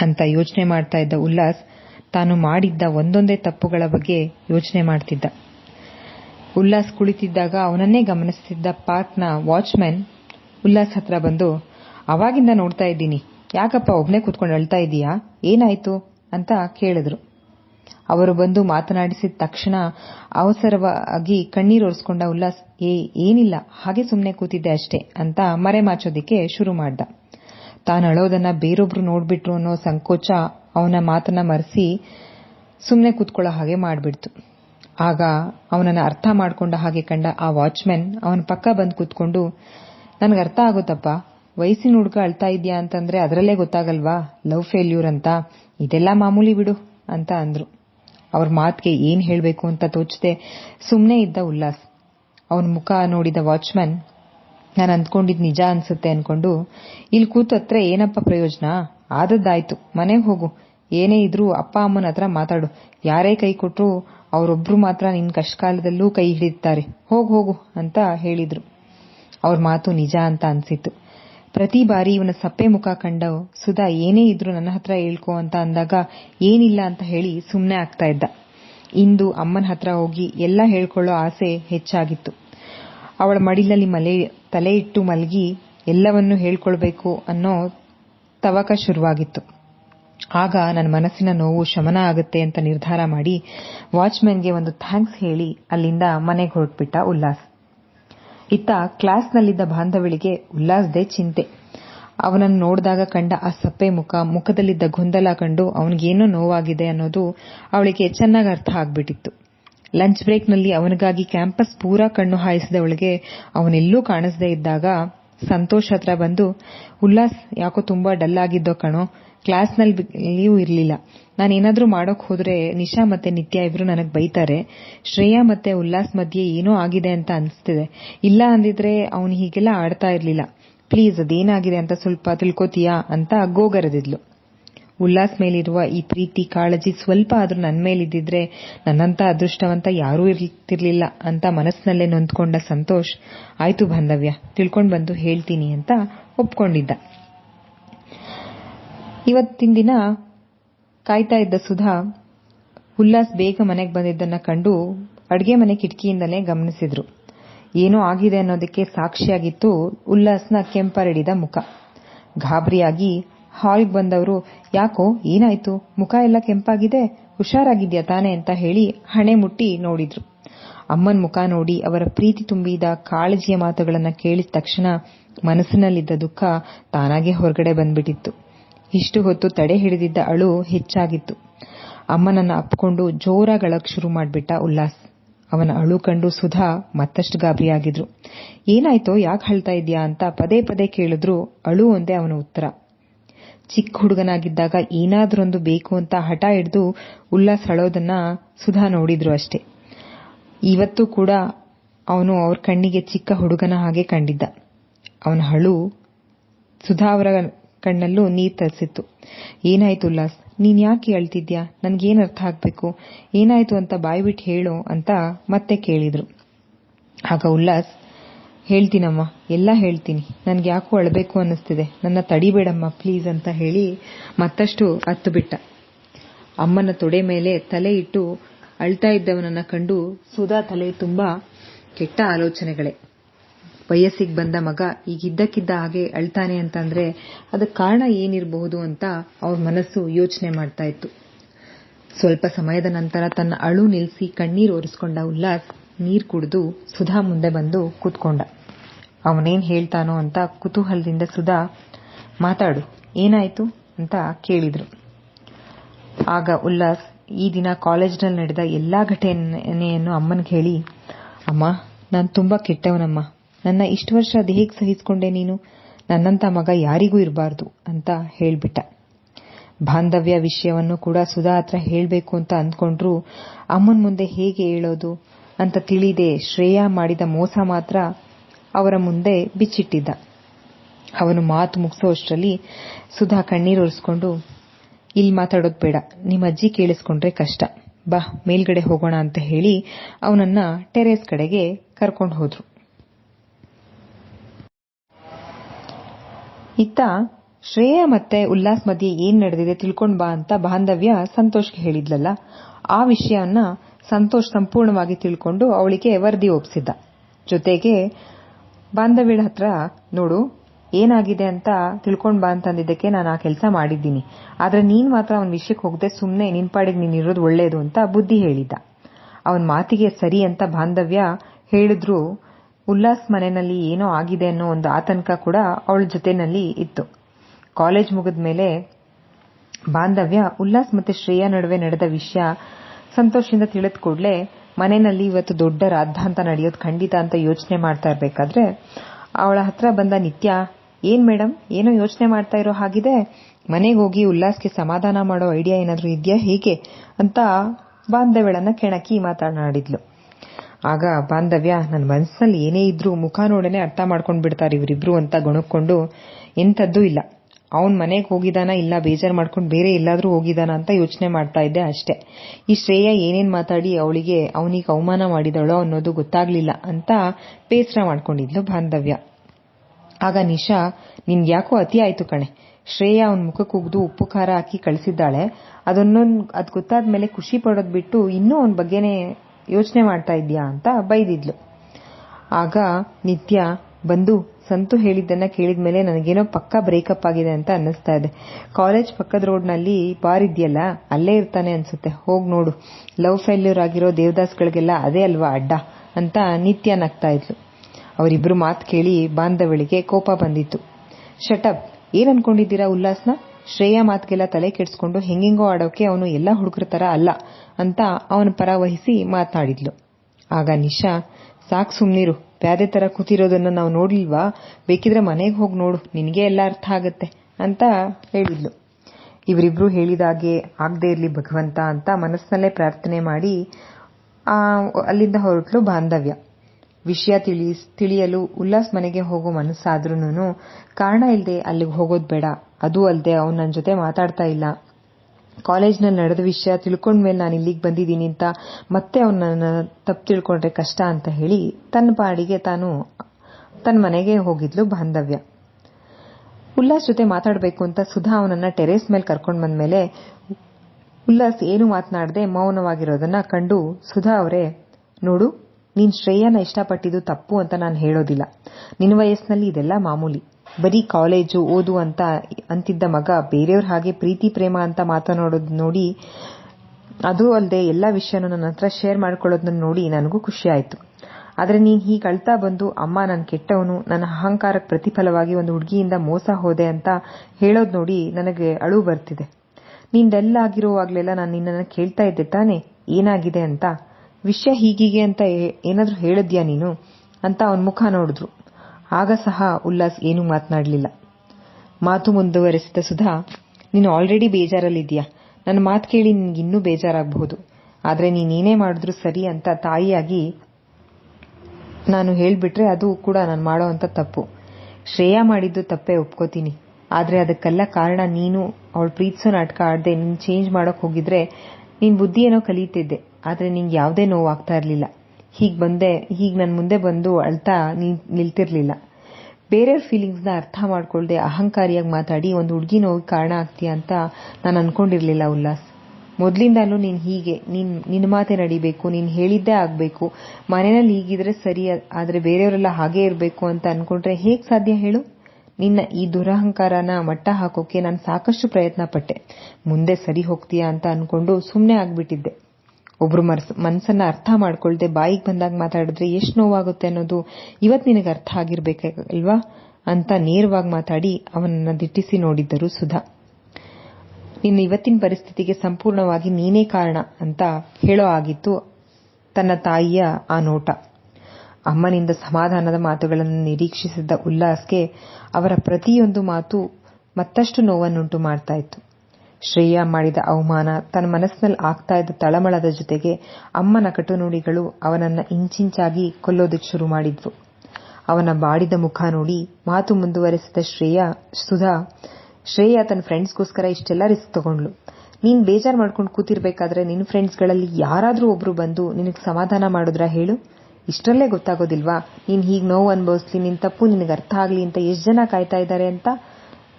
ಅಂತ ಯೋಚನೆ ಮಾಡ್ತಾ ಇದ್ದ ಉಲ್ಲಾಸ್ ತಾನು ಮಾಡಿದ್ದ ಒಂದೊಂದೇ ತಪ್ಪುಗಳ ಬಗ್ಗೆ ಯೋಚನೆ ಮಾಡ್ತಿದ್ದ. ಉಲ್ಲಾಸ್ ಕುಳಿತಿದ್ದಾಗ ಅವನನ್ನೇ ಗಮನಿಸುತ್ತಿದ್ದ ಪಾರ್ಕ್ನ ವಾಚ್ಮ್ಯಾನ್ ಉಲ್ಲಾಸ್ ಹತ್ರ ಬಂದು, ಅವಾಗಿಂದ ನೋಡ್ತಾ ಇದ್ದೀನಿ. ಯಾಕಪ್ಪ ಒಬ್ನೇ ಕೂತ್ಕೊಂಡು ಅಳ್ತಾ ಇದೀಯಾ? ಏನಾಯ್ತು? ಅಂತ ಕೇಳಿದ್ರು. ಅವರು ಬಂದು ಮಾತನಾಡಿಸಿದ ತಕ್ಷಣ ಅವಸರವಾಗಿ ಕಣ್ಣೀರೊರೆಸ್ಕೊಂಡ ಉಲ್ಲಾಸ್, ಏ, ಏನಿಲ್ಲ, ಹಾಗೆ ಸುಮ್ಮನೆ ಕೂತಿದ್ದೆ ಅಷ್ಟೇ ಅಂತ ಮರೆಮಾಚೋದಿಕ್ಕೆ ಶುರು ಮಾಡ್ದ. ತಾನು ಅಳೋದನ್ನ ಬೇರೊಬ್ರು ನೋಡ್ಬಿಟ್ರು ಅನ್ನೋ ಸಂಕೋಚ ಅವನ ಮಾತನ್ನ ಮರೆಸಿ ಸುಮ್ಮನೆ ಕೂತ್ಕೊಳ್ಳೋ ಹಾಗೆ ಮಾಡ್ಬಿಡ್ತು. ಆಗ ಅವನನ್ನ ಅರ್ಥ ಮಾಡ್ಕೊಂಡ ಹಾಗೆ ಕಂಡ ಆ ವಾಚ್ಮನ್ ಅವನ ಪಕ್ಕ ಬಂದು ಕೂತ್ಕೊಂಡು, ನನಗೆ ಅರ್ಥ ಆಗುತ್ತಪ್ಪ ವಯಸ್ಸಿನ ಹುಡುಗ ಅಳ್ತಾ ಇದ್ಯಾ ಅಂತಂದ್ರೆ ಅದರಲ್ಲೇ ಗೊತ್ತಾಗಲ್ವಾ? ಲವ್ ಫೇಲ್ಯೂರ್ ಅಂತ. ಇದೆಲ್ಲ ಮಾಮೂಲಿ ಬಿಡು. ಅಂತ ಅಂದ್ರು. ಅವ್ರ ಮಾತಿಗೆ ಏನ್ ಹೇಳಬೇಕು ಅಂತ ತೋಚದೆ ಸುಮ್ಮನೆ ಇದ್ದ ಉಲ್ಲಾಸ್. ಅವನ ಮುಖ ನೋಡಿದ ವಾಚ್ಮನ್ ನಾನು ಅಂದ್ಕೊಂಡಿದ್ ನಿಜ ಅನ್ಸುತ್ತೆ ಅನ್ಕೊಂಡು ಇಲ್ಲಿ ಕೂತತ್ರ ಏನಪ್ಪ ಪ್ರಯೋಜನ? ಆದದ್ದಾಯ್ತು. ಮನೆಗೆ ಹೋಗು. ಏನೇ ಇದ್ರೂ ಅಪ್ಪ ಅಮ್ಮನ ಹತ್ರ ಮಾತಾಡು. ಯಾರೇ ಕೈ ಕೊಟ್ರು ಅವರೊಬ್ರು ಮಾತ್ರ ನಿನ್ ಕಷ್ಟಕಾಲದಲ್ಲೂ ಕೈ ಹಿಡಿತಾರೆ. ಹೋಗು ಹೋಗು ಅಂತ ಹೇಳಿದ್ರು. ಅವ್ರ ಮಾತು ನಿಜ ಅಂತ ಅನ್ಸಿತ್ತು. ಪ್ರತಿ ಬಾರಿ ಇವನ ಸಪ್ಪೆ ಮುಖ ಕಂಡು ಸುಧಾ, ಏನೇ ಇದ್ರು ನನ್ನ ಹತ್ರ ಹೇಳ್ಕೊ ಅಂತ ಅಂದಾಗ, ಏನಿಲ್ಲ ಅಂತ ಹೇಳಿ ಸುಮ್ಮನೆ ಆಗ್ತಾ ಇದ್ದ. ಇಂದು ಅಮ್ಮನ ಹತ್ರ ಹೋಗಿ ಎಲ್ಲ ಹೇಳ್ಕೊಳ್ಳೋ ಆಸೆ ಹೆಚ್ಚಾಗಿತ್ತು. ಅವಳ ಮಡಿಲಲ್ಲಿ ತಲೆ ಇಟ್ಟು ಮಲಗಿ ಎಲ್ಲವನ್ನೂ ಹೇಳ್ಕೊಳ್ಬೇಕು ಅನ್ನೋ ತವಕ ಶುರುವಾಗಿತ್ತು. ಆಗ ನನ್ನ ಮನಸ್ಸಿನ ನೋವು ಶಮನ ಆಗುತ್ತೆ ಅಂತ ನಿರ್ಧಾರ ಮಾಡಿ ವಾಚ್ಮನ್ಗೆ ಒಂದು ಥ್ಯಾಂಕ್ಸ್ ಹೇಳಿ ಅಲ್ಲಿಂದ ಮನೆಗೆ ಹೊರಟ್ಬಿಟ್ಟ ಉಲ್ಲಾಸ್. ಇತ್ತ ಕ್ಲಾಸ್ನಲ್ಲಿದ್ದ ಬಾಂಧವಳಿಗೆ ಉಲ್ಲಾಸದೆ ಚಿಂತೆ. ಅವನನ್ನು ನೋಡಿದಾಗ ಕಂಡ ಆ ಸಪ್ಪೆ ಮುಖ, ಮುಖದಲ್ಲಿದ್ದ ಗೊಂದಲ ಕಂಡು ಅವನಿಗೇನೋ ನೋವಾಗಿದೆ ಅನ್ನೋದು ಅವಳಿಗೆ ಚೆನ್ನಾಗಿ ಅರ್ಥ ಆಗ್ಬಿಟ್ಟಿತ್ತು. ಲಂಚ್ ಬ್ರೇಕ್ನಲ್ಲಿ ಅವನಿಗಾಗಿ ಕ್ಯಾಂಪಸ್ ಪೂರಾ ಕಣ್ಣು ಹಾಯಿಸಿದವಳಿಗೆ ಅವನೆಲ್ಲೂ ಕಾಣಿಸದೇ ಇದ್ದಾಗ ಸಂತೋಷ್ ಹತ್ರ ಬಂದು, ಉಲ್ಲಾಸ್, ಯಾಕೋ ತುಂಬಾ ಡಲ್ ಆಗಿದ್ದೋ ಕಣೋ ಕ್ಲಾಸ್ನಲ್ಲಿಯೂ ಇರಲಿಲ್ಲ. ಏನಾದರೂ ಮಾಡೋಕ್ ಹೋದರೆ ನಿಶಾ ಮತ್ತೆ ನಿತ್ಯ ಇಬ್ರು ನನಗೆ ಬೈತಾರೆ. ಶ್ರೇಯಾ ಮತ್ತೆ ಉಲ್ಲಾಸ್ ಮಧ್ಯೆ ಏನೋ ಆಗಿದೆ ಅಂತ ಅನಿಸ್ತಿದೆ. ಇಲ್ಲ ಅಂದಿದ್ರೆ ಅವನು ಹೀಗೆಲ್ಲ ಆಡ್ತಾ ಇರ್ಲಿಲ್ಲ. ಪ್ಲೀಸ್, ಅದೇನಾಗಿದೆ ಅಂತ ಸ್ವಲ್ಪ ತಿಳ್ಕೊತೀಯಾ? ಅಂತ ಗೋಗರದಿದ್ಲು ಉಲ್ಲಾಸ್ ಮೇಲಿರುವ ಈ ಪ್ರೀತಿ, ಕಾಳಜಿ ಸ್ವಲ್ಪ ಆದರೂ ನನ್ನ ಮೇಲಿದ್ದಿದ್ರೆ ನನ್ನಂತ ಅದೃಷ್ಟವಂತ ಯಾರೂ ಇರ್ತಿರ್ಲಿಲ್ಲ ಅಂತ ಮನಸ್ಸಿನಲ್ಲೇ ನೊಂದ್ಕೊಂಡ ಸಂತೋಷ್, ಆಯ್ತು ಬಾಂಧವ್ಯ, ತಿಳ್ಕೊಂಡು ಬಂದು ಹೇಳ್ತೀನಿ ಅಂತ ಒಪ್ಕೊಂಡಿದ್ದ. ಇವತ್ತಿನ ದಿನ ಕಾಯ್ತಾ ಇದ್ದ ಸುಧಾ ಉಲ್ಲಾಸ್ ಬೇಗ ಮನೆಗೆ ಬಂದಿದ್ದನ್ನ ಕಂಡು ಅಡಿಗೆ ಮನೆ ಕಿಟಕಿಯಿಂದಲೇ ಗಮನಿಸಿದ್ರು. ಏನೋ ಆಗಿದೆ ಅನ್ನೋದಕ್ಕೆ ಸಾಕ್ಷಿಯಾಗಿತ್ತು ಉಲ್ಲಾಸ್ನ ಕೆಂಪರಡಿದ ಮುಖ. ಗಾಬರಿಯಾಗಿ ಹಾಲ್ಗೆ ಬಂದವರು, ಯಾಕೋ, ಏನಾಯ್ತು? ಮುಖ ಎಲ್ಲ ಕೆಂಪಾಗಿದೆ? ಹುಷಾರಾಗಿದ್ಯಾ ತಾನೆ? ಅಂತ ಹೇಳಿ ಹಣೆ ಮುಟ್ಟಿ ನೋಡಿದ್ರು. ಅಮ್ಮನ್ ಮುಖ ನೋಡಿ ಅವರ ಪ್ರೀತಿ ತುಂಬಿದ ಕಾಳಜಿಯ ಮಾತುಗಳನ್ನು ಕೇಳಿದ ತಕ್ಷಣ ಮನಸ್ಸಿನಲ್ಲಿದ್ದ ದುಃಖ ತಾನಾಗೆ ಹೊರಗಡೆ ಬಂದ್ಬಿಟ್ಟಿತ್ತು. ಇಷ್ಟು ಹೊತ್ತು ತಡೆ ಹಿಡಿದಿದ್ದ ಅಳು ಹೆಚ್ಚಾಗಿತ್ತು. ಅಮ್ಮನನ್ನ ಅಪ್ಕೊಂಡು ಜೋರಾಗಳಕ್ ಶುರು ಮಾಡ್ಬಿಟ್ಟ ಉಲ್ಲಾಸ್. ಅವನ ಅಳು ಕಂಡು ಸುಧಾ ಮತ್ತಷ್ಟು ಗಾಬರಿಯಾಗಿದ್ರು. ಏನಾಯ್ತೋ, ಯಾಕೆ ಅಳ್ತಾ ಇದ್ಯಾ ಅಂತ ಪದೇ ಪದೇ ಕೇಳಿದ್ರು ಅಳು ಒಂದೇ ಅವನ ಉತ್ತರ. ಚಿಕ್ಕ ಹುಡುಗನಾಗಿದ್ದಾಗ ಏನಾದ್ರೊಂದು ಬೇಕು ಅಂತ ಹಠ ಹಿಡಿದು ಉಲ್ಲಾಸ್ ಅಳೋದನ್ನ ಸುಧಾ ನೋಡಿದ್ರು ಅಷ್ಟೇ. ಇವತ್ತು ಕೂಡ ಅವನು ಅವ್ರ ಕಣ್ಣಿಗೆ ಚಿಕ್ಕ ಹುಡುಗನ ಹಾಗೆ ಕಂಡಿದ್ದ. ಅವನ ಅಳು ಸುಧಾ ಅವರ ಕಣ್ಣಲ್ಲೂ ನೀರ್ ತರಿಸಿತ್ತು. ಏನಾಯ್ತು ಉಲ್ಲಾಸ್? ನೀನ್ ಯಾಕೆ ಅಳ್ತಿದ್ಯಾ ನನ್ಗೇನ್ ಅರ್ಥ ಆಗ್ಬೇಕು? ಏನಾಯ್ತು ಅಂತ ಬಾಯ್ಬಿಟ್ಟು ಹೇಳು ಅಂತ ಮತ್ತೆ ಕೇಳಿದ್ರು. ಆಗ ಉಲ್ಲಾಸ್, ಹೇಳ್ತೀನಮ್ಮ, ಎಲ್ಲ ಹೇಳ್ತೀನಿ. ನನ್ಗೆ ಯಾಕೋ ಅಳಬೇಕು ಅನ್ನಿಸ್ತಿದೆ. ನನ್ನ ತಡಿಬೇಡಮ್ಮ ಪ್ಲೀಸ್ ಅಂತ ಹೇಳಿ ಮತ್ತಷ್ಟು ಹತ್ತು ಬಿಟ್ಟ ಅಮ್ಮನ ತೊಡೆ ಮೇಲೆ ತಲೆ ಇಟ್ಟು ಅಳ್ತಾ ಇದ್ದವನನ್ನ ಕಂಡು ಸುಧಾ ತಲೆ ತುಂಬಾ ಕೆಟ್ಟ ಆಲೋಚನೆಗಳೇ. ವಯಸ್ಸಿಗೆ ಬಂದ ಮಗ ಈಗ ಇದ್ದಕ್ಕಿದ್ದ ಹಾಗೆ ಅಳ್ತಾನೆ ಅಂತಂದ್ರೆ ಅದಕ್ಕೆ ಕಾರಣ ಏನಿರಬಹುದು ಅಂತ ಅವ್ರ ಮನಸ್ಸು ಯೋಚನೆ ಮಾಡ್ತಾ ಇತ್ತು. ಸ್ವಲ್ಪ ಸಮಯದ ನಂತರ ತನ್ನ ಅಳು ನಿಲ್ಲಿಸಿ ಕಣ್ಣೀರು ಒರೆಸ್ಕೊಂಡ ಉಲ್ಲಾಸ್ ನೀರ್ ಕುಡಿದು ಸುಧಾ ಮುಂದೆ ಬಂದು ಕೂತ್ಕೊಂಡ. ಅವನೇನ್ ಹೇಳ್ತಾನೋ ಅಂತ ಕುತೂಹಲದಿಂದ ಸುಧಾ, ಮಾತಾಡು, ಏನಾಯ್ತು? ಅಂತ ಕೇಳಿದ್ರು. ಆಗ ಉಲ್ಲಾಸ್, ಈ ದಿನ ಕಾಲೇಜ್ನಲ್ಲಿ ನಡೆದ ಎಲ್ಲಾ ಘಟನೆಯನ್ನು ಅಮ್ಮನಿಗೆ ಹೇಳಿ. ಅಮ್ಮ, ನಾನು ತುಂಬಾ ಕೆಟ್ಟವನಮ್ಮ. ನನ್ನ ಇಷ್ಟು ವರ್ಷ ಅದು ಹೇಗೆ ಸಹಿಸಿಕೊಂಡೆ ನೀನು? ನನ್ನಂತ ಮಗ ಯಾರಿಗೂ ಇರಬಾರ್ದು ಅಂತ ಹೇಳ್ಬಿಟ್ಟ. ಬಾಂಧವ್ಯ ವಿಷಯವನ್ನು ಕೂಡ ಸುಧಾ ಹತ್ರ ಹೇಳಬೇಕು ಅಂತ ಅಂದ್ಕೊಂಡ್ರು, ಅಮ್ಮನ್ ಮುಂದೆ ಹೇಗೆ ಹೇಳೋದು ಅಂತ ತಿಳಿದೇ ಶ್ರೇಯಾ ಮಾಡಿದ ಮೋಸ ಮಾತ್ರ ಅವರ ಮುಂದೆ ಬಿಚ್ಚಿಟ್ಟಿದ್ದ. ಅವನು ಮಾತು ಮುಗಿಸೋಷ್ಟರಲ್ಲಿ ಸುಧಾ ಕಣ್ಣೀರು ಒರೆಸ್ಕೊಂಡು, ಇಲ್ಲಿ ಮಾತಾಡೋದು ಬೇಡ, ನಿಮ್ಮ ಅಜ್ಜಿ ಕೇಳಿಸ್ಕೊಂಡ್ರೆ ಕಷ್ಟ. ಬಾ, ಮೇಲ್ಗಡೆ ಹೋಗೋಣ ಅಂತ ಹೇಳಿ ಅವನನ್ನ ಟೆರೇಸ್ ಕಡೆಗೆ ಕರ್ಕೊಂಡು ಹೋದ್ರು. ಇತ್ತ ಶ್ರೇಯ ಮತ್ತೆ ಉಲ್ಲಾಸ್ ಮಧ್ಯೆ ಏನ್ ನಡೆದಿದೆ ತಿಳ್ಕೊಂಡ್ ಬಾ ಅಂತ ಬಾಂಧವ್ಯ ಸಂತೋಷ್ಗೆ ಹೇಳಿದ್ಲಲ್ಲ, ಆ ವಿಷಯವನ್ನ ಸಂತೋಷ್ ಸಂಪೂರ್ಣವಾಗಿ ತಿಳ್ಕೊಂಡು ಅವಳಿಗೆ ವರದಿ ಒಪ್ಸಿದ್ದ. ಜೊತೆಗೆ ಬಾಂಧವ್ಯಳ ಹತ್ರ ನೋಡು, ಏನಾಗಿದೆ ಅಂತ ತಿಳ್ಕೊಂಡ್ ಬಾ ಅಂತಂದಿದ್ದಕ್ಕೆ ನಾನು ಆ ಕೆಲಸ ಮಾಡಿದ್ದೀನಿ. ಆದ್ರೆ ನೀನ್ ಮಾತ್ರ ಅವನ ವಿಷಯಕ್ಕೆ ಹೋಗದೆ ಸುಮ್ನೆ ನಿನ್ ಪಾಡಿಗೆ ನೀನ್ ಇರೋದು ಒಳ್ಳೇದು ಅಂತ ಬುದ್ಧಿ ಹೇಳಿದ್ದ. ಅವನ್ ಮಾತಿಗೆ ಸರಿ ಅಂತ ಬಾಂಧವ್ಯ ಹೇಳಿದ್ರು ಉಲ್ಲಾಸ್ ಮನೆಯಲ್ಲಿ ಏನೋ ಆಗಿದೆ ಅನ್ನೋ ಒಂದು ಆತಂಕ ಕೂಡ ಅವಳ ಜೊತೆನಲ್ಲಿ ಇತ್ತು. ಕಾಲೇಜ್ ಮುಗಿದ ಮೇಲೆ ಬಾಂಧವ್ಯ, ಉಲ್ಲಾಸ್ ಮತ್ತೆ ಶ್ರೇಯಾ ನಡುವೆ ನಡೆದ ವಿಷಯ ಸಂತೋಷದಿಂದ ತಿಳಿದ ಕೂಡಲೇ ಮನೆಯಲ್ಲಿ ಇವತ್ತು ದೊಡ್ಡ ರಾದ್ಧಾಂತ ನಡೆಯೋದು ಖಂಡಿತ ಅಂತ ಯೋಚನೆ ಮಾಡ್ತಾ ಇರ್ಬೇಕಾದ್ರೆ ಅವಳ ಹತ್ರ ಬಂದ ನಿತ್ಯ, ಏನ್ ಮೇಡಮ್ ಏನೋ ಯೋಚನೆ ಮಾಡ್ತಾ ಇರೋ ಹಾಗಿದೆ? ಮನೆಗೆ ಹೋಗಿ ಉಲ್ಲಾಸ್ಗೆ ಸಮಾಧಾನ ಮಾಡೋ ಐಡಿಯಾ ಏನಾದ್ರೂ ಇದೆಯಾ? ಹೇಗೆ? ಅಂತ ಬಾಂಧವ್ಯಗಳನ್ನ ಕೆಣಕಿ ಮಾತನಾಡಿದ್ಲು. ಆಗ ಬಾಂಧವ್ಯ ನನ್ನ ಮನಸ್ಸಲ್ಲಿ ಏನೇ ಇದ್ರೂ ಮುಖ ನೋಡನೆ ಅರ್ಥ ಮಾಡ್ಕೊಂಡು ಬಿಡ್ತಾರೆ ಇವರಿಬ್ರು ಅಂತ ಗೊಣಕ್ಕೊಂಡು ಎಂಥದ್ದು ಇಲ್ಲ. ಅವನ್ ಮನೆಗೆ ಹೋಗಿದಾನ ಇಲ್ಲ ಬೇಜಾರು ಮಾಡ್ಕೊಂಡು ಬೇರೆ ಎಲ್ಲಾದ್ರೂ ಹೋಗಿದಾನ ಅಂತ ಯೋಚನೆ ಮಾಡ್ತಾ ಇದ್ದೆ ಅಷ್ಟೇ. ಈ ಶ್ರೇಯ ಏನೇನ್ ಮಾತಾಡಿ ಅವಳಿಗೆ ಅವನಿಗೆ ಅವಮಾನ ಮಾಡಿದಳೋ ಅನ್ನೋದು ಗೊತ್ತಾಗ್ಲಿಲ್ಲ ಅಂತ ಬೇಸರ ಮಾಡ್ಕೊಂಡಿದ್ಲು ಬಾಂಧವ್ಯ. ಆಗ ನಿಶಾ ನಿನ್ ಯಾಕೋ ಅತಿ ಆಯ್ತು ಕಣೆ. ಶ್ರೇಯ ಅವನ ಮುಖಕ್ಕೆ ಉಗ್ದು ಉಪ್ಪು ಖಾರ ಹಾಕಿ ಕಳಿಸಿದ್ದಾಳೆ. ಅದನ್ನೊಂದು, ಅದ್ ಗೊತ್ತಾದ್ಮೇಲೆ ಖುಷಿ ಪಡೋದ್ ಬಿಟ್ಟು ಇನ್ನೂ ಅವನ ಬಗ್ಗೆನೇ ಯೋಚನೆ ಮಾಡ್ತಾ ಇದ್ಯಾ ಅಂತ ಬೈದಿದ್ಲು. ಆಗ ನಿತ್ಯ, ಬಂದು ಸಂತು ಹೇಳಿದ್ದನ್ನ ಕೇಳಿದ ಮೇಲೆ ನನಗೇನೋ ಪಕ್ಕಾ ಬ್ರೇಕಪ್ ಆಗಿದೆ ಅಂತ ಅನ್ನಿಸ್ತಾ ಇದೆ. ಕಾಲೇಜ್ ಪಕ್ಕದ ರೋಡ್ನಲ್ಲಿ ಬಾರ್ ಇದೆಯಲ್ಲ, ಅಲ್ಲೇ ಇರ್ತಾನೆ ಅನ್ಸುತ್ತೆ. ಹೋಗಿ ನೋಡು. ಲವ್ ಫೇಲ್ಯೂರ್ ಆಗಿರೋ ದೇವದಾಸ್ಗಳಿಗೆಲ್ಲ ಅದೇ ಅಲ್ವಾ ಅಡ್ಡ ಅಂತ ನಿತ್ಯ ನಗ್ತಾ ಇದ್ಲು. ಅವರಿಬ್ರು ಮಾತು ಕೇಳಿ ಬಾಂಧವಳಿಗೆ ಕೋಪ ಬಂದಿತ್ತು. ಶಟಪ್ ಏನ್ ಅನ್ಕೊಂಡಿದ್ದೀರಾ ಉಲ್ಲಾಸ್ನ? ಶ್ರೇಯಾ ಮಾತ್ಗೆಲ್ಲ ತಲೆ ಕೆಡಿಸ್ಕೊಂಡು ಹೆಂಗೆಂಗೋ ಆಡೋಕೆ ಅವನು ಎಲ್ಲ ಹುಡುಗರ ತರ ಅಲ್ಲ ಅಂತ ಅವನ ಪರ ವಹಿಸಿ ಮಾತನಾಡಿದ್ಲು. ಆಗ ನಿಶಾ, ಸಾಕ್ ಸುಮ್ನಿರು ಪ್ಯಾದೆ ತರ ಕೂತಿರೋದನ್ನ ನಾವು ನೋಡ್ಲಿಲ್ವಾ? ಬೇಕಿದ್ರೆ ಮನೆಗೆ ಹೋಗಿ ನೋಡು, ನಿನಗೆ ಎಲ್ಲ ಅರ್ಥ ಆಗತ್ತೆ ಅಂತ ಹೇಳಿದ್ಲು. ಇವರಿಬ್ರು ಹೇಳಿದಾಗೆ ಆಗದೆ ಇರಲಿ ಭಗವಂತ ಅಂತ ಮನಸ್ಸಿನಲ್ಲೇ ಪ್ರಾರ್ಥನೆ ಮಾಡಿ ಅಲ್ಲಿಂದ ಹೊರಟ್ಲು ಬಾಂಧವ್ಯ. ವಿಷಯ ತಿಳಿ ತಿಳಿಯಲು ಉಲ್ಲಾಸ್ ಮನೆಗೆ ಹೋಗೋ ಮನಸ್ಸಾದ್ರೂನು ಕಾರಣ ಇಲ್ಲದೆ ಅಲ್ಲಿಗೆ ಹೋಗೋದು ಬೇಡ. ಅದೂ ಅಲ್ಲದೆ ಅವನು ನನ್ನ ಜೊತೆ ಮಾತಾಡ್ತಾ ಇಲ್ಲ. ಕಾಲೇಜ್ನಲ್ಲಿ ನಡೆದ ವಿಷಯ ತಿಳ್ಕೊಂಡ್ಮೇಲೆ ನಾನು ಇಲ್ಲಿಗೆ ಬಂದಿದ್ದೀನಿ ಅಂತ ಮತ್ತೆ ಅವನು ನನ್ನ ತಪ್ಪು ತಿಳ್ಕೊಂಡ್ರೆ ಕಷ್ಟ ಅಂತ ಹೇಳಿ ತನ್ನ ಪಾಡಿಗೆ ತಾನು ತನ್ನ ಮನೆಗೆ ಹೋಗಿದ್ಲು ಬಾಂಧವ್ಯ. ಉಲ್ಲಾಸ್ ಜೊತೆ ಮಾತಾಡಬೇಕು ಅಂತ ಸುಧಾ ಅವನನ್ನ ಟೆರೇಸ್ ಮೇಲೆ ಕರ್ಕೊಂಡು ಬಂದ್ಮೇಲೆ ಉಲ್ಲಾಸ್ ಏನು ಮಾತನಾಡದೆ ಮೌನವಾಗಿರೋದನ್ನ ಕಂಡು ಸುಧಾ ಅವರೇ, ನೋಡು, ನೀನ್ ಶ್ರೇಯನ ಇಷ್ಟಪಟ್ಟಿದ್ದು ತಪ್ಪು ಅಂತ ನಾನು ಹೇಳೋದಿಲ್ಲ. ನಿನ್ನ ವಯಸ್ಸಿನಲ್ಲಿ ಇದೆಲ್ಲ ಮಾಮೂಲಿ. ಬರೀ ಕಾಲೇಜು ಓದು ಅಂತ ಅಂತಿದ್ದ ಮಗ ಬೇರೆಯವ್ರ ಹಾಗೆ ಪ್ರೀತಿ, ಪ್ರೇಮ ಅಂತ ಮಾತನಾಡೋದು ನೋಡಿ, ಅದು ಅಲ್ಲದೆ ಎಲ್ಲ ವಿಷಯನೂ ನನ್ನ ಹತ್ರ ಶೇರ್ ಮಾಡ್ಕೊಳ್ಳೋದನ್ನ ನೋಡಿ ನನಗೂ ಖುಷಿ ಆಯ್ತು. ಆದ್ರೆ ನೀನ್ ಹೀಗೆ ಅಳ್ತಾ ಬಂದು ಅಮ್ಮ ನಾನು ಕೆಟ್ಟವನು, ನನ್ನ ಅಹಂಕಾರಕ್ಕೆ ಪ್ರತಿಫಲವಾಗಿ ಒಂದು ಹುಡುಗಿಯಿಂದ ಮೋಸ ಹೋದೆ ಅಂತ ಹೇಳೋದ್ ನೋಡಿ ನನಗೆ ಅಳು ಬರ್ತಿದೆ. ನೀನ್ ಡಲ್ ಆಗಿರುವಾಗ್ಲೆಲ್ಲ ನಾನು ನಿನ್ನನ್ನ ಕೇಳ್ತಾ ಇದ್ದೆ ತಾನೆ? ಏನಾಗಿದೆ ಅಂತ? ವಿಷಯ ಹೀಗೀಗೆ ಅಂತ ಏನಾದ್ರೂ ಹೇಳಿದ್ಯಾ ನೀನು? ಅಂತ ಅವನ ಮುಖ ನೋಡಿದ್ರು. ಆಗ ಸಹ ಉಲ್ಲಾಸ್ ಏನೂ ಮಾತನಾಡಲಿಲ್ಲ. ಮಾತು ಮುಂದುವರೆಸಿದ ಸುಧಾ, ನೀನು ಆಲ್ರೆಡಿ ಬೇಜಾರಲ್ಲಿದ್ಯಾ ನನ್ನ ಮಾತು ಕೇಳಿ ನಿನಗೆ ಇನ್ನೂ ಬೇಜಾರಾಗಬಹುದು. ಆದ್ರೆ ನೀನೇನೇ ಮಾಡಿದ್ರು ಸರಿ ಅಂತ ತಾಯಿಯಾಗಿ ನಾನು ಹೇಳ್ಬಿಟ್ರೆ ಅದು ಕೂಡ ನಾನು ಮಾಡೋ ಅಂತ ತಪ್ಪು. ಶ್ರೇಯಾ ಮಾಡಿದ್ದು ತಪ್ಪೇ ಒಪ್ಕೋತೀನಿ. ಆದ್ರೆ ಅದಕ್ಕೆಲ್ಲ ಕಾರಣ ನೀನು, ಅವಳು ಪ್ರೀತಿಸೋ ನಾಟಕ ಆಡದೆ ನೀನು ಚೇಂಜ್ ಮಾಡೋಕೆ ಹೋಗಿದ್ರೆ ನೀನ್ ಬುದ್ಧಿ ಏನೋ ಕಲಿತಿದ್ದೆ. ಆದ್ರೆ ನಿಂಗೆ ಯಾವುದೇ ನೋವು ಆಗ್ತಾ ಇರ್ಲಿಲ್ಲ. ಹೀಗ್ ಬಂದೆ, ಹೀಗೆ ನನ್ನ ಮುಂದೆ ಬಂದು ಅಳ್ತಾ ನಿಲ್ತಿರ್ಲಿಲ್ಲ. ಬೇರೆಯವ್ರ ಫೀಲಿಂಗ್ಸ್ನ ಅರ್ಥ ಮಾಡ್ಕೊಳ್ದೆ ಅಹಂಕಾರಿಯಾಗಿ ಮಾತಾಡಿ ಒಂದು ಹುಡುಗಿ ನೋವಿಗೆ ಕಾರಣ ಆಗ್ತೀಯ ಅಂತ ನಾನು ಅನ್ಕೊಂಡಿರ್ಲಿಲ್ಲ ಉಲ್ಲಾಸ್. ಮೊದಲಿಂದಲೂ ನೀನು ಹೀಗೆ, ನಿನ್ ನಿನ್ನ ಮಾತೆ ನಡಿಬೇಕು, ನೀನು ಹೇಳಿದ್ದೇ ಆಗಬೇಕು. ಮನೆಯಲ್ಲಿ ಹೀಗಿದ್ರೆ ಸರಿ, ಆದರೆ ಬೇರೆಯವರೆಲ್ಲ ಹಾಗೆ ಇರಬೇಕು ಅಂತ ಅನ್ಕೊಂಡ್ರೆ ಹೇಗೆ ಸಾಧ್ಯ ಹೇಳು? ನಿನ್ನ ಈ ದುರಹಂಕಾರನ ಮಟ್ಟ ಹಾಕೋಕೆ ನಾನು ಸಾಕಷ್ಟು ಪ್ರಯತ್ನ ಪಟ್ಟೆ ಮುಂದೆ ಸರಿ ಹೋಗ್ತೀಯಾ ಅಂತ ಅನ್ಕೊಂಡು ಸುಮ್ಮನೆ ಆಗ್ಬಿಟ್ಟಿದ್ದೆ. ಒಬ್ರು ಮನಸ್ಸನ್ನ ಅರ್ಥ ಮಾಡ್ಕೊಳ್ದೆ ಬಾಯಿಗೆ ಬಂದಾಗ ಮಾತಾಡಿದ್ರೆ ಎಷ್ಟು ನೋವಾಗುತ್ತೆ ಅನ್ನೋದು ಇವತ್ ನಿನಗೆ ಅರ್ಥ ಆಗಿರ್ಬೇಕಲ್ವಾ ಅಂತ ನೇರವಾಗಿ ಮಾತಾಡಿ ಅವನನ್ನ ದಿಟ್ಟಿಸಿ ನೋಡಿದ್ದರು ಸುಧಾ. ನಿನ್ನ ಇವತ್ತಿನ ಪರಿಸ್ಥಿತಿಗೆ ಸಂಪೂರ್ಣವಾಗಿ ನೀನೇ ಕಾರಣ ಅಂತ ಹೇಳೋ ಆಗಿತ್ತು ತನ್ನ ತಾಯಿಯ ಆ ನೋಟ. ಅಮ್ಮನಿಂದ ಸಮಾಧಾನದ ಮಾತುಗಳನ್ನು ನಿರೀಕ್ಷಿಸಿದ್ದ ಉಲ್ಲಾಸ್ಗೆ ಅವರ ಪ್ರತಿಯೊಂದು ಮಾತು ಮತ್ತಷ್ಟು ನೋವನ್ನುಂಟು ಮಾಡ್ತಾ ಇತ್ತು. ಶ್ರೇಯಾ ಮಾಡಿದ ಅವಮಾನ ತನ್ನ ಮನಸ್ಸಿನಲ್ಲಿ ಆಗ್ತಾ ಇದ್ದ ತಳಮಳದ ಜೊತೆಗೆ ಅಮ್ಮನ ಕಟುನುಡಿಗಳು ಅವನನ್ನ ಇಂಚಿಂಚಾಗಿ ಕೊಲ್ಲೋದಕ್ಕೆ ಶುರು ಮಾಡಿದ್ವು. ಅವನ ಬಾಡಿದ ಮುಖ ನೋಡಿ ಮಾತು ಮುಂದುವರೆಸಿದ ಶ್ರೇಯಾ, ಸುಧಾ, ಶ್ರೇಯಾ ತನ್ನ ಫ್ರೆಂಡ್ಸ್ಗೋಸ್ಕರ ಇಷ್ಟೆಲ್ಲ ರಿಸ್ಕ್ ತಗೊಂಡ್ಲು ನೀನ್ ಬೇಜಾರ್ ಮಾಡ್ಕೊಂಡು ಕೂತಿರ್ಬೇಕಾದ್ರೆ ನಿನ್ ಫ್ರೆಂಡ್ಸ್ಗಳಲ್ಲಿ ಯಾರಾದ್ರೂ ಒಬ್ರು ಬಂದು ನಿನಗೆ ಸಮಾಧಾನ ಮಾಡಿದ್ರ ಹೇಳು? ಇಷ್ಟರಲ್ಲೇ ಗೊತ್ತಾಗೋದಿಲ್ವಾ? ನೀನ್ ಹೀಗೆ ನೋವು ಅನುಭವಿಸ್ಲಿ, ನಿನ್ ತಪ್ಪು ನಿನಗೆ ಅರ್ಥ ಆಗ್ಲಿ ಅಂತ ಎಷ್ಟು ಜನ ಕಾಯ್ತಾ ಇದ್ದಾರೆ ಅಂತ?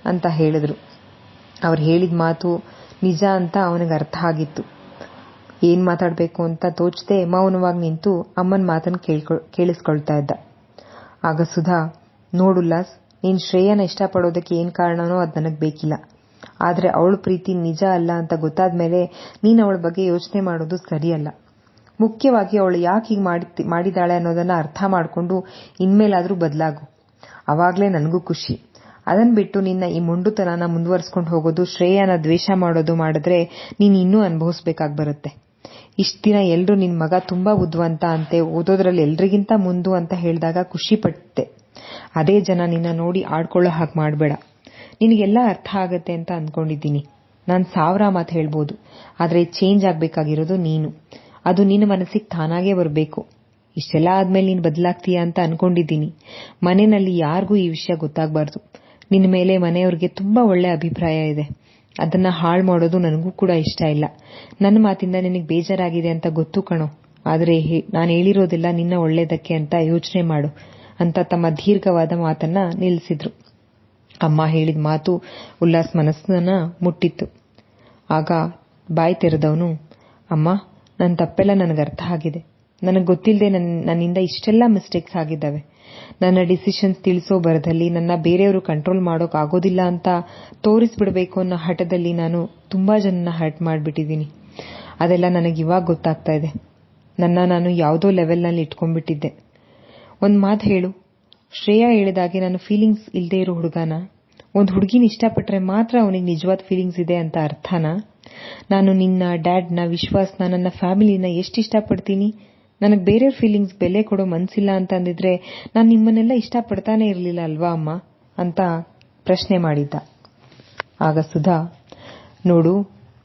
ಅಂತ ಹೇಳಿದ್ರು. ಅವ್ರು ಹೇಳಿದ ಮಾತು ನಿಜ ಅಂತ ಅವನಿಗೆ ಅರ್ಥ ಆಗಿತ್ತು. ಏನು ಮಾತಾಡಬೇಕು ಅಂತ ತೋಚದೆ ಮೌನವಾಗಿ ನಿಂತು ಅಮ್ಮನ ಮಾತನ್ನ ಕೇಳಿಸ್ಕೊಳ್ತಾ ಇದ್ದ. ಆಗ ಸುಧಾ ನೋಡುಲ್ಲಾಸ್ ನೀನು ಶ್ರೇಯನ ಇಷ್ಟಪಡೋದಕ್ಕೆ ಏನು ಕಾರಣನೋ ಅದು ನನಗೆ ಬೇಕಿಲ್ಲ. ಆದರೆ ಅವಳು ಪ್ರೀತಿ ನಿಜ ಅಲ್ಲ ಅಂತ ಗೊತ್ತಾದ ಮೇಲೆ ನೀನು ಅವಳ ಬಗ್ಗೆ ಯೋಚನೆ ಮಾಡೋದು ಸರಿಯಲ್ಲ. ಮುಖ್ಯವಾಗಿ ಅವಳು ಯಾಕೆ ಹೀಗೆ ಮಾಡಿದಾಳೆ ಅನ್ನೋದನ್ನ ಅರ್ಥ ಮಾಡಿಕೊಂಡು ಇನ್ಮೇಲಾದರೂ ಬದಲಾಗು. ಅವಾಗ್ಲೇ ನನಗೂ ಖುಷಿ. ಅದನ್ ಬಿಟ್ಟು ನಿನ್ನ ಈ ಮುಂಡುತನನ ಮುಂದುವರ್ಸ್ಕೊಂಡು ಹೋಗೋದು, ಶ್ರೇಯನ ದ್ವೇಷ ಮಾಡೋದು ಮಾಡಿದ್ರೆ ನೀನ್ ಇನ್ನೂ ಅನುಭವಿಸ್ಬೇಕಾಗ್ ಬರುತ್ತೆ. ಇಷ್ಟು ದಿನ ಎಲ್ಲರೂ ನಿನ್ ಮಗ ತುಂಬಾ ಬುದ್ಧಿವಂತ ಅಂತೆ, ಓದೋದ್ರಲ್ಲಿ ಎಲ್ರಿಗಿಂತ ಮುಂದು ಅಂತ ಹೇಳಿದಾಗ ಖುಷಿ ಪಟ್ಟೆ. ಅದೇ ಜನ ನಿನ್ನ ನೋಡಿ ಆಡ್ಕೊಳ್ಳೋ ಹಾಗೆ ಮಾಡಬೇಡ. ನಿನಗೆಲ್ಲ ಅರ್ಥ ಆಗತ್ತೆ ಅಂತ ಅನ್ಕೊಂಡಿದ್ದೀನಿ. ನಾನ್ ಸಾವಿರ ಮಾತು ಹೇಳ್ಬೋದು, ಆದ್ರೆ ಚೇಂಜ್ ಆಗ್ಬೇಕಾಗಿರೋದು ನೀನು. ಅದು ನಿನ್ನ ಮನಸ್ಸಿಗೆ ತಾನಾಗೇ ಬರಬೇಕು. ಇಷ್ಟೆಲ್ಲ ಆದ್ಮೇಲೆ ನೀನ್ ಬದಲಾಗ್ತೀಯ ಅಂತ ಅನ್ಕೊಂಡಿದ್ದೀನಿ. ಮನೆಯಲ್ಲಿ ಯಾರಿಗೂ ಈ ವಿಷಯ ಗೊತ್ತಾಗ್ಬಾರ್ದು. ನಿನ್ನ ಮೇಲೆ ಮನೆಯವ್ರಿಗೆ ತುಂಬಾ ಒಳ್ಳೆ ಅಭಿಪ್ರಾಯ ಇದೆ. ಅದನ್ನ ಹಾಳು ಮಾಡೋದು ನನಗೂ ಕೂಡ ಇಷ್ಟ ಇಲ್ಲ. ನನ್ನ ಮಾತಿಂದ ನಿನಗೆ ಬೇಜಾರಾಗಿದೆ ಅಂತ ಗೊತ್ತು ಕಣೋ. ಆದರೆ ನಾನು ಹೇಳಿರೋದಿಲ್ಲ ನಿನ್ನ ಒಳ್ಳೇದಕ್ಕೆ ಅಂತ ಯೋಚನೆ ಮಾಡು ಅಂತ ತಮ್ಮ ದೀರ್ಘವಾದ ಮಾತನ್ನ ನಿಲ್ಲಿಸಿದ್ರು. ಅಮ್ಮ ಹೇಳಿದ ಮಾತು ಉಲ್ಲಾಸ್ ಮನಸ್ಸನ್ನ ಮುಟ್ಟಿತ್ತು. ಆಗ ಬಾಯಿ ತೆರೆದವನು, ಅಮ್ಮ ನನ್ನ ತಪ್ಪೆಲ್ಲ ನನಗೆ ಅರ್ಥ ಆಗಿದೆ. ನನಗೆ ಗೊತ್ತಿಲ್ಲದೆ ನನ್ನಿಂದ ಇಷ್ಟೆಲ್ಲ ಮಿಸ್ಟೇಕ್ಸ್ ಆಗಿದ್ದಾವೆ. ನನ್ನ ಡಿಸಿಷನ್ಸ್ ತಿಳಿಸೋ ಬರದಲ್ಲಿ ನನ್ನ ಬೇರೆಯವರು ಕಂಟ್ರೋಲ್ ಮಾಡೋಕ್ ಆಗೋದಿಲ್ಲ ಅಂತ ತೋರಿಸ್ಬಿಡ್ಬೇಕು ಅನ್ನೋ ಹಠದಲ್ಲಿ ನಾನು ತುಂಬಾ ಜನನ ಹರ್ಟ್ ಮಾಡ್ಬಿಟ್ಟಿದ್ದೀನಿ. ಅದೆಲ್ಲ ನನಗೆ ಇವಾಗ ಗೊತ್ತಾಗ್ತಾ ಇದೆ. ನನ್ನ ನಾನು ಯಾವುದೋ ಲೆವೆಲ್ನಲ್ಲಿ ಇಟ್ಕೊಂಡ್ಬಿಟ್ಟಿದ್ದೆ. ಒಂದು ಮಾತು ಹೇಳು. ಶ್ರೇಯಾ ಹೇಳಿದಾಗೆ ನಾನು ಫೀಲಿಂಗ್ಸ್ ಇಲ್ಲದೆ ಇರೋ ಹುಡುಗನ. ಒಂದು ಹುಡುಗಿನ ಇಷ್ಟಪಟ್ಟರೆ ಮಾತ್ರ ಅವನಿಗೆ ನಿಜವಾದ ಫೀಲಿಂಗ್ಸ್ ಇದೆ ಅಂತ ಅರ್ಥನಾ? ನಾನು ನಿನ್ನ ಡ್ಯಾಡ್ನ ವಿಶ್ವಾಸ್ನ, ನನ್ನ ಫ್ಯಾಮಿಲಿನ ಎಷ್ಟು ಇಷ್ಟಪಡ್ತೀನಿ? ನನಗೆ ಬೇರೆಯವ್ರ ಫೀಲಿಂಗ್ಸ್ ಬೆಲೆ ಕೊಡೋ ಮನಸ್ಸಿಲ್ಲ ಅಂತ ಅಂದಿದ್ರೆ ನಾನು ನಿಮ್ಮನ್ನೆಲ್ಲ ಇಷ್ಟಪಡ್ತಾನೆ ಇರಲಿಲ್ಲ ಅಲ್ವಾ ಅಮ್ಮ? ಅಂತ ಪ್ರಶ್ನೆ ಮಾಡಿದ್ದ. ಆಗ ಸುಧಾ, ನೋಡು,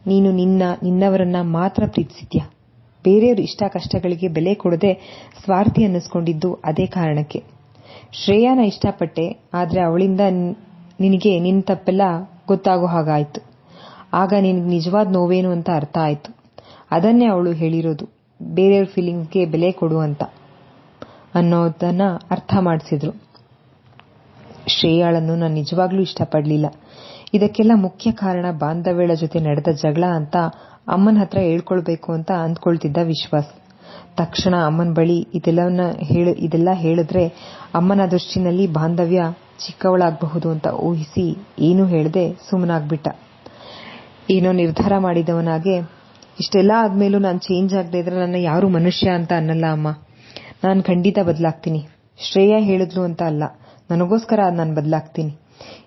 ನೀನು ನಿನ್ನ, ನಿನ್ನವರನ್ನ ಮಾತ್ರ ಪ್ರೀತಿಸಿದ್ಯಾ? ಬೇರೆಯವರು ಇಷ್ಟ ಕಷ್ಟಗಳಿಗೆ ಬೆಲೆ ಕೊಡದೆ ಸ್ವಾರ್ಥಿ ಅನ್ನಿಸ್ಕೊಂಡಿದ್ದು ಅದೇ ಕಾರಣಕ್ಕೆ. ಶ್ರೇಯಾನ ಇಷ್ಟಪಟ್ಟೆ, ಆದ್ರೆ ಅವಳಿಂದ ನಿನಗೆ ನಿನ್ ತಪ್ಪೆಲ್ಲ ಗೊತ್ತಾಗೋ ಹಾಗಾಯ್ತು. ಆಗ ನಿನಗೆ ನಿಜವಾದ ನೋವೇನು ಅಂತ ಅರ್ಥ ಆಯ್ತು. ಅದನ್ನೇ ಅವಳು ಹೇಳಿರೋದು. ಬೇರೆಯವ್ರ ಫೀಲಿಂಗ್ಸ್ಗೆ ಬೆಲೆ ಕೊಡು ಅಂತ ಅನ್ನೋದನ್ನ ಅರ್ಥ ಮಾಡಿಸಿದ್ರು. ಶ್ರೇಯಾಳನ್ನು ನಾನು ನಿಜವಾಗ್ಲೂ ಇಷ್ಟಪಡಲಿಲ್ಲ. ಇದಕ್ಕೆಲ್ಲ ಮುಖ್ಯ ಕಾರಣ ಬಾಂಧವ್ಯಳ ಜೊತೆ ನಡೆದ ಜಗಳ ಅಂತ ಅಮ್ಮನ ಹತ್ರ ಹೇಳ್ಕೊಳ್ಬೇಕು ಅಂತ ಅಂದ್ಕೊಳ್ತಿದ್ದ ವಿಶ್ವಾಸ್. ತಕ್ಷಣ ಅಮ್ಮನ ಬಳಿ ಇದೆಲ್ಲವನ್ನ ಇದೆಲ್ಲ ಹೇಳಿದ್ರೆ ಅಮ್ಮನ ದೃಷ್ಟಿನಲ್ಲಿ ಬಾಂಧವ್ಯ ಚಿಕ್ಕವಳಾಗಬಹುದು ಅಂತ ಊಹಿಸಿ ಏನೂ ಹೇಳದೆ ಸುಮ್ಮನಾಗ್ಬಿಟ್ಟ ಏನೋ ನಿರ್ಧಾರ ಮಾಡಿದವನಾಗೆ ಇಷ್ಟೆಲ್ಲ ಆದ್ಮೇಲೂ ನಾನು ಚೇಂಜ್ ಆಗದೆ ಇದ್ರೆ ನನ್ನ ಯಾರು ಮನುಷ್ಯ ಅಂತ ಅನ್ನಲ್ಲ ಅಮ್ಮ. ನಾನು ಖಂಡಿತ ಬದಲಾಗ್ತೀನಿ. ಶ್ರೇಯ ಹೇಳಿದ್ಲು ಅಂತ ಅಲ್ಲ, ನನಗೋಸ್ಕರ ನಾನು ಬದಲಾಗ್ತೀನಿ.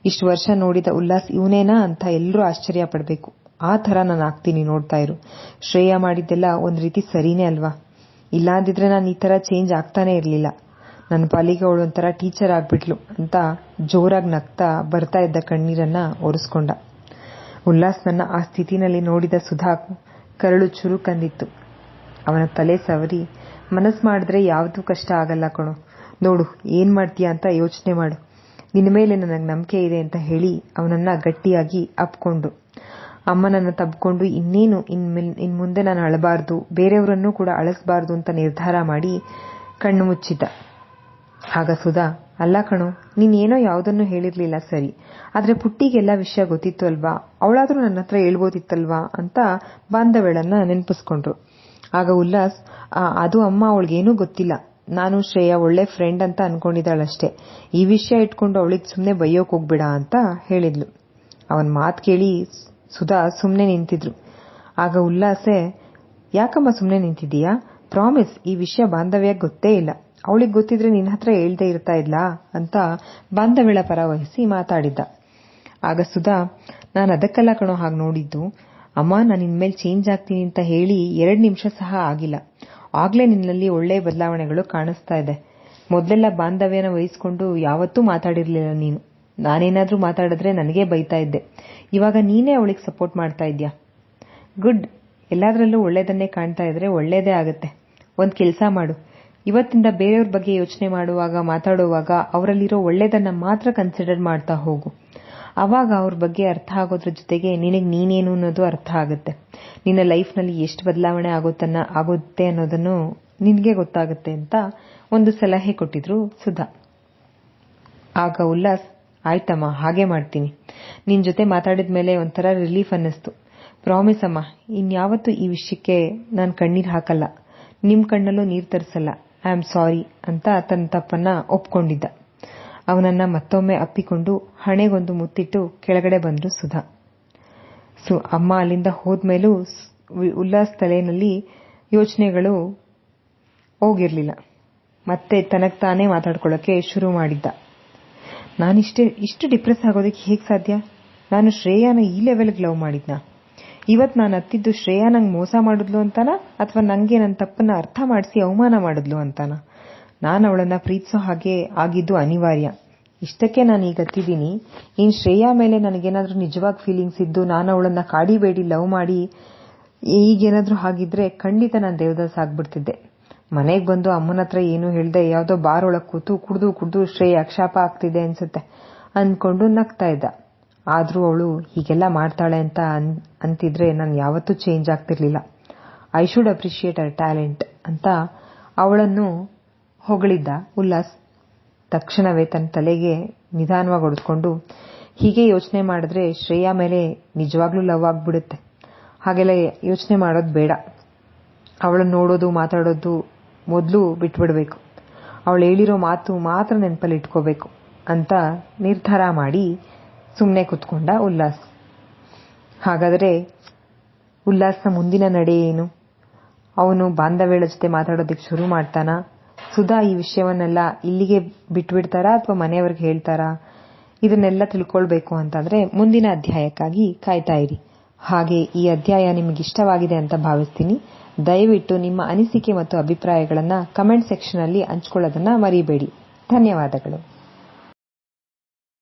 ಇಷ್ಟು ವರ್ಷ ನೋಡಿದ ಉಲ್ಲಾಸ್ ಇವನೇನಾ ಅಂತ ಎಲ್ಲರೂ ಆಶ್ಚರ್ಯ ಪಡಬೇಕು. ಆ ಥರ ನಾನು ಆಗ್ತೀನಿ ನೋಡ್ತಾ ಇರು. ಶ್ರೇಯ ಮಾಡಿದ್ದೆಲ್ಲ ಒಂದು ರೀತಿ ಸರಿನೇ ಅಲ್ವಾ? ಇಲ್ಲಾಂದಿದ್ರೆ ನಾನು ಈ ತರ ಚೇಂಜ್ ಆಗ್ತಾನೆ ಇರಲಿಲ್ಲ. ನನ್ನ ಪಾಲಿಗೆ ಅವಳು ಒಂಥರ ಟೀಚರ್ ಆಗ್ಬಿಟ್ಲು ಅಂತ ಜೋರಾಗಿ ನಗ್ತಾ ಬರ್ತಾ ಇದ್ದ ಕಣ್ಣೀರನ್ನ ಒರೆಸ್ಕೊಂಡ. ಉಲ್ಲಾಸ್ ನನ್ನ ಆ ಸ್ಥಿತಿನಲ್ಲಿ ನೋಡಿದ ಸುಧಾ ಕರಳು ಚುರುಕಂದಿತ್ತು. ಅವನ ತಲೆ ಸವರಿ. ಮನಸ್ ಮಾಡಿದ್ರೆ ಯಾವ್ದೂ ಕಷ್ಟ ಆಗಲ್ಲ ಕಣೋ. ನೋಡು, ಏನ್ ಮಾಡ್ತೀಯ ಅಂತ ಯೋಚನೆ ಮಾಡು. ನಿನ್ನ ಮೇಲೆ ನನಗೆ ನಂಬಿಕೆ ಇದೆ ಅಂತ ಹೇಳಿ ಅವನನ್ನ ಗಟ್ಟಿಯಾಗಿ ಅಪ್ಕೊಂಡು. ಅಮ್ಮನನ್ನ ತಬ್ಕೊಂಡು ಇನ್ನೇನು ಇನ್ ಮುಂದೆ ನಾನು ಅಳಬಾರ್ದು, ಬೇರೆಯವರನ್ನೂ ಕೂಡ ಅಳಿಸ್ಬಾರ್ದು ಅಂತ ನಿರ್ಧಾರ ಮಾಡಿ ಕಣ್ಣು ಮುಚ್ಚಿದ್ದ. ಆಗ ಸುಧಾ ಅಲ್ಲ ಕಣು, ನೀನೇನೋ ಯಾವುದನ್ನು ಹೇಳಿರ್ಲಿಲ್ಲ ಸರಿ. ಆದ್ರೆ ಪುಟ್ಟಿಗೆಲ್ಲ ವಿಷಯ ಗೊತ್ತಿತ್ತು ಅಲ್ವಾ ಅವಳಾದರೂ ನನ್ನ ಹತ್ರ ಹೇಳ್ಬೋದಿತ್ತಲ್ವಾ ಅಂತ ಬಾಂಧವ್ಯಳನ್ನ ನೆನಪಿಸ್ಕೊಂಡ್ರು. ಆಗ ಉಲ್ಲಾಸ್ ಅದು ಅಮ್ಮ ಅವಳಿಗೇನೂ ಗೊತ್ತಿಲ್ಲ. ನಾನು ಶ್ರೇಯಾ ಒಳ್ಳೆ ಫ್ರೆಂಡ್ ಅಂತ ಅನ್ಕೊಂಡಿದ್ದಾಳಷ್ಟೇ. ಈ ವಿಷಯ ಇಟ್ಕೊಂಡು ಅವಳಿಗೆ ಸುಮ್ಮನೆ ಬೈಯೋಕ್ ಹೋಗ್ಬೇಡ ಅಂತ ಹೇಳಿದ್ಲು. ಅವನ್ ಮಾತು ಕೇಳಿ ಸುಧಾ ಸುಮ್ಮನೆ ನಿಂತಿದ್ರು. ಆಗ ಉಲ್ಲಾಸೆ, ಯಾಕಮ್ಮ ಸುಮ್ಮನೆ ನಿಂತಿದ್ದೀಯಾ? ಪ್ರಾಮಿಸ್ ಈ ವಿಷಯ ಬಾಂಧವ್ಯ ಗೊತ್ತೇ ಇಲ್ಲ. ಅವಳಿಗೆ ಗೊತ್ತಿದ್ರೆ ನಿನ್ನ ಹತ್ರ ಹೇಳ್ದೆ ಇರ್ತಾ ಇದ್ಲಾ ಅಂತ ಬಾಂಧವ್ಯಳ ಪರ ವಹಿಸಿ ಮಾತಾಡಿದ್ದ. ಆಗ ಸುಧಾ, ನಾನು ಅದಕ್ಕೆಲ್ಲ ಕಣೋ ಹಾಗೆ ನೋಡಿದ್ದು. ಅಮ್ಮ, ನಾನು ಇನ್ಮೇಲೆ ಚೇಂಜ್ ಆಗ್ತೀನಿ ಅಂತ ಹೇಳಿ ಎರಡು ನಿಮಿಷ ಸಹ ಆಗಿಲ್ಲ. ಆಗ್ಲೇ ನಿನ್ನಲ್ಲಿ ಒಳ್ಳೆ ಬದಲಾವಣೆಗಳು ಕಾಣಿಸ್ತಾ ಇದೆ. ಮೊದಲೆಲ್ಲ ಬಾಂಧವ್ಯನ ವಹಿಸ್ಕೊಂಡು ಯಾವತ್ತೂ ಮಾತಾಡಿರ್ಲಿಲ್ಲ ನೀನು. ನಾನೇನಾದ್ರೂ ಮಾತಾಡಿದ್ರೆ ನನಗೇ ಬೈತಾ ಇದ್ದೆ. ಇವಾಗ ನೀನೇ ಅವಳಿಗೆ ಸಪೋರ್ಟ್ ಮಾಡ್ತಾ ಇದ್ಯಾ? ಗುಡ್ ಎಲ್ಲಾದ್ರಲ್ಲೂ ಒಳ್ಳೇದನ್ನೇ ಕಾಣ್ತಾ ಇದ್ರೆ ಒಳ್ಳೇದೇ ಆಗುತ್ತೆ. ಒಂದ್ ಕೆಲಸ ಮಾಡು. ಇವತ್ತಿಂದ ಬೇರೆಯವ್ರ ಬಗ್ಗೆ ಯೋಚನೆ ಮಾಡುವಾಗ, ಮಾತಾಡುವಾಗ ಅವರಲ್ಲಿರೋ ಒಳ್ಳೇದನ್ನ ಮಾತ್ರ ಕನ್ಸಿಡರ್ ಮಾಡ್ತಾ ಹೋಗು. ಅವಾಗ ಅವ್ರ ಬಗ್ಗೆ ಅರ್ಥ ಆಗೋದ್ರ ಜೊತೆಗೆ ನಿನಗೆ ನೀನೇನು ಅನ್ನೋದು ಅರ್ಥ ಆಗುತ್ತೆ. ನಿನ್ನ ಲೈಫ್ನಲ್ಲಿ ಎಷ್ಟು ಬದಲಾವಣೆ ಆಗುತ್ತನ್ನ, ಆಗುತ್ತೆ ಅನ್ನೋದನ್ನು ನಿನಗೆ ಗೊತ್ತಾಗುತ್ತೆ ಅಂತ ಒಂದು ಸಲಹೆ ಕೊಟ್ಟಿದ್ರು ಸುಧಾ. ಆಗ ಉಲ್ಲಾಸ್, ಆಯ್ತಮ್ಮ, ಹಾಗೆ ಮಾಡ್ತೀನಿ. ನಿನ್ ಜೊತೆ ಮಾತಾಡಿದ ಮೇಲೆ ಒಂಥರ ರಿಲೀಫ್ ಅನ್ನಿಸ್ತು. ಪ್ರಾಮಿಸ್ ಅಮ್ಮ, ಇನ್ಯಾವತ್ತೂ ಈ ವಿಷಯಕ್ಕೆ ನಾನು ಕಣ್ಣೀರ್ ಹಾಕಲ್ಲ. ನಿಮ್ ಕಣ್ಣಲ್ಲೂ ನೀರ್ ತರಿಸಲ್ಲ. ಐ ಆಮ್ ಸಾರಿ ಅಂತ ತನ್ನ ತಪ್ಪನ್ನ ಒಪ್ಕೊಂಡಿದ್ದ. ಅವನನ್ನ ಮತ್ತೊಮ್ಮೆ ಅಪ್ಪಿಕೊಂಡು ಹಣೆಗೊಂದು ಮುತ್ತಿಟ್ಟು ಕೆಳಗಡೆ ಬಂದ್ರು ಸುಧಾ. ಸೊ, ಅಮ್ಮ ಅಲ್ಲಿಂದ ಹೋದ್ಮೇಲೂ ಉಲ್ಲಾಸ್ ತಲೆಯಲ್ಲಿ ಯೋಚನೆಗಳು ಹೋಗಿರ್ಲಿಲ್ಲ. ಮತ್ತೆ ತನಗ್ ತಾನೇ ಮಾತಾಡ್ಕೊಳ್ಳೋಕೆ ಶುರು ಮಾಡಿದ್ದ. ನಾನಿಷ್ಟೇ, ಇಷ್ಟು ಡಿಪ್ರೆಸ್ ಆಗೋದಕ್ಕೆ ಹೇಗೆ ಸಾಧ್ಯ? ನಾನು ಶ್ರೇಯಾನ ಈ ಲೆವೆಲ್ಗೆ ಲವ್ ಮಾಡಿದ್ನಾ? ಇವತ್ ನಾನು ಹತ್ತಿದ್ದು ಶ್ರೇಯಾ ನಂಗೆ ಮೋಸ ಮಾಡಿದ್ಲು ಅಂತಾನ, ಅಥವಾ ನಂಗೆ ನನ್ನ ತಪ್ಪನ್ನ ಅರ್ಥ ಮಾಡಿಸಿ ಅವಮಾನ ಮಾಡಿದ್ಲು ಅಂತಾನ. ನಾನು ಅವಳನ್ನ ಪ್ರೀತಿಸೋ ಹಾಗೆ ಆಗಿದ್ದು ಅನಿವಾರ್ಯ. ಇಷ್ಟಕ್ಕೆ ನಾನು ಈಗ ಹತ್ತಿದ್ದೀನಿ. ಇನ್ ಶ್ರೇಯಾ ಮೇಲೆ ನನಗೇನಾದ್ರೂ ನಿಜವಾಗ್ ಫೀಲಿಂಗ್ಸ್ ಇದ್ದು ನಾನು ಅವಳನ್ನ ಕಾಡಿಬೇಡಿ ಲವ್ ಮಾಡಿ, ಈಗೇನಾದ್ರೂ ಹಾಗಿದ್ರೆ ಖಂಡಿತ ನಾನು ದೇವದಾಸ್ ಆಗ್ಬಿಡ್ತಿದ್ದೆ. ಮನೆಗೆ ಬಂದು ಅಮ್ಮನ ಹತ್ರ ಏನು ಹೇಳ್ದೆ, ಯಾವ್ದೋ ಬಾರ್ ಒಳಗೆ ಕೂತು ಕುಡ್ದು ಕುಡ್ದು ಶ್ರೇಯಾ ಶಾಪ ಆಗ್ತಿದೆ ಅನ್ಸುತ್ತೆ. ಅನ್ಕೊಂಡು ನಗ್ತಾ ಇದ್ದ. ಆದ್ರೂ ಅವಳು ಹೀಗೆಲ್ಲ ಮಾಡ್ತಾಳೆ ಅಂತ ಅಂತಿದ್ರೆ ನಾನು ಯಾವತ್ತೂ ಚೇಂಜ್ ಆಗ್ತಿರ್ಲಿಲ್ಲ. I should appreciate our talent ಅಂತ ಅವಳನ್ನು ಹೊಗಳಿದ್ದ ಉಲ್ಲಾಸ್ ತಕ್ಷಣವೇ ತನ್ನ ತಲೆಗೆ ನಿಧಾನವಾಗಿ ಹೊಡೆದುಕೊಂಡು ಹೀಗೆ ಯೋಚನೆ ಮಾಡಿದ್ರೆ ಶ್ರೇಯಾ ಮೇಲೆ ನಿಜವಾಗ್ಲೂ ಲವ್ ಆಗ್ಬಿಡುತ್ತೆ. ಹಾಗೆಲ್ಲ ಯೋಚನೆ ಮಾಡೋದು ಬೇಡ. ಅವಳನ್ನು ನೋಡೋದು, ಮಾತಾಡೋದು ಮೊದಲು ಬಿಟ್ಬಿಡಬೇಕು. ಅವಳು ಹೇಳಿರೋ ಮಾತು ಮಾತ್ರ ನೆನಪಲ್ಲಿ ಇಟ್ಕೋಬೇಕು ಅಂತ ನಿರ್ಧಾರ ಮಾಡಿ ಸುಮ್ಮನೆ ಕುತ್ಕೊಂಡ ಉಲ್ಲಾಸ್. ಹಾಗಾದರೆ ಉಲ್ಲಾಸ್ನ ಮುಂದಿನ ನಡೆ ಏನು? ಅವನು ಬಾಂಧವ್ಯಳ ಜೊತೆ ಮಾತಾಡೋದಕ್ಕೆ ಶುರು ಮಾಡ್ತಾನಾ? ಸುಧಾ ಈ ವಿಷಯವನ್ನೆಲ್ಲ ಇಲ್ಲಿಗೆ ಬಿಟ್ಬಿಡ್ತಾರಾ ಅಥವಾ ಮನೆಯವ್ರಿಗೆ ಹೇಳ್ತಾರಾ? ಇದನ್ನೆಲ್ಲ ತಿಳ್ಕೊಳ್ಬೇಕು ಅಂತಂದ್ರೆ ಮುಂದಿನ ಅಧ್ಯಾಯಕ್ಕಾಗಿ ಕಾಯ್ತಾ ಇರಿ. ಹಾಗೆ ಈ ಅಧ್ಯಾಯ ನಿಮಗೆ ಇಷ್ಟವಾಗಿದೆ ಅಂತ ಭಾವಿಸ್ತೀನಿ. ದಯವಿಟ್ಟು ನಿಮ್ಮ ಅನಿಸಿಕೆ ಮತ್ತು ಅಭಿಪ್ರಾಯಗಳನ್ನ ಕಮೆಂಟ್ ಸೆಕ್ಷನ್ ಅಲ್ಲಿ ಹಂಚಿಕೊಳ್ಳೋದನ್ನ ಮರಿಬೇಡಿ. ಧನ್ಯವಾದಗಳು.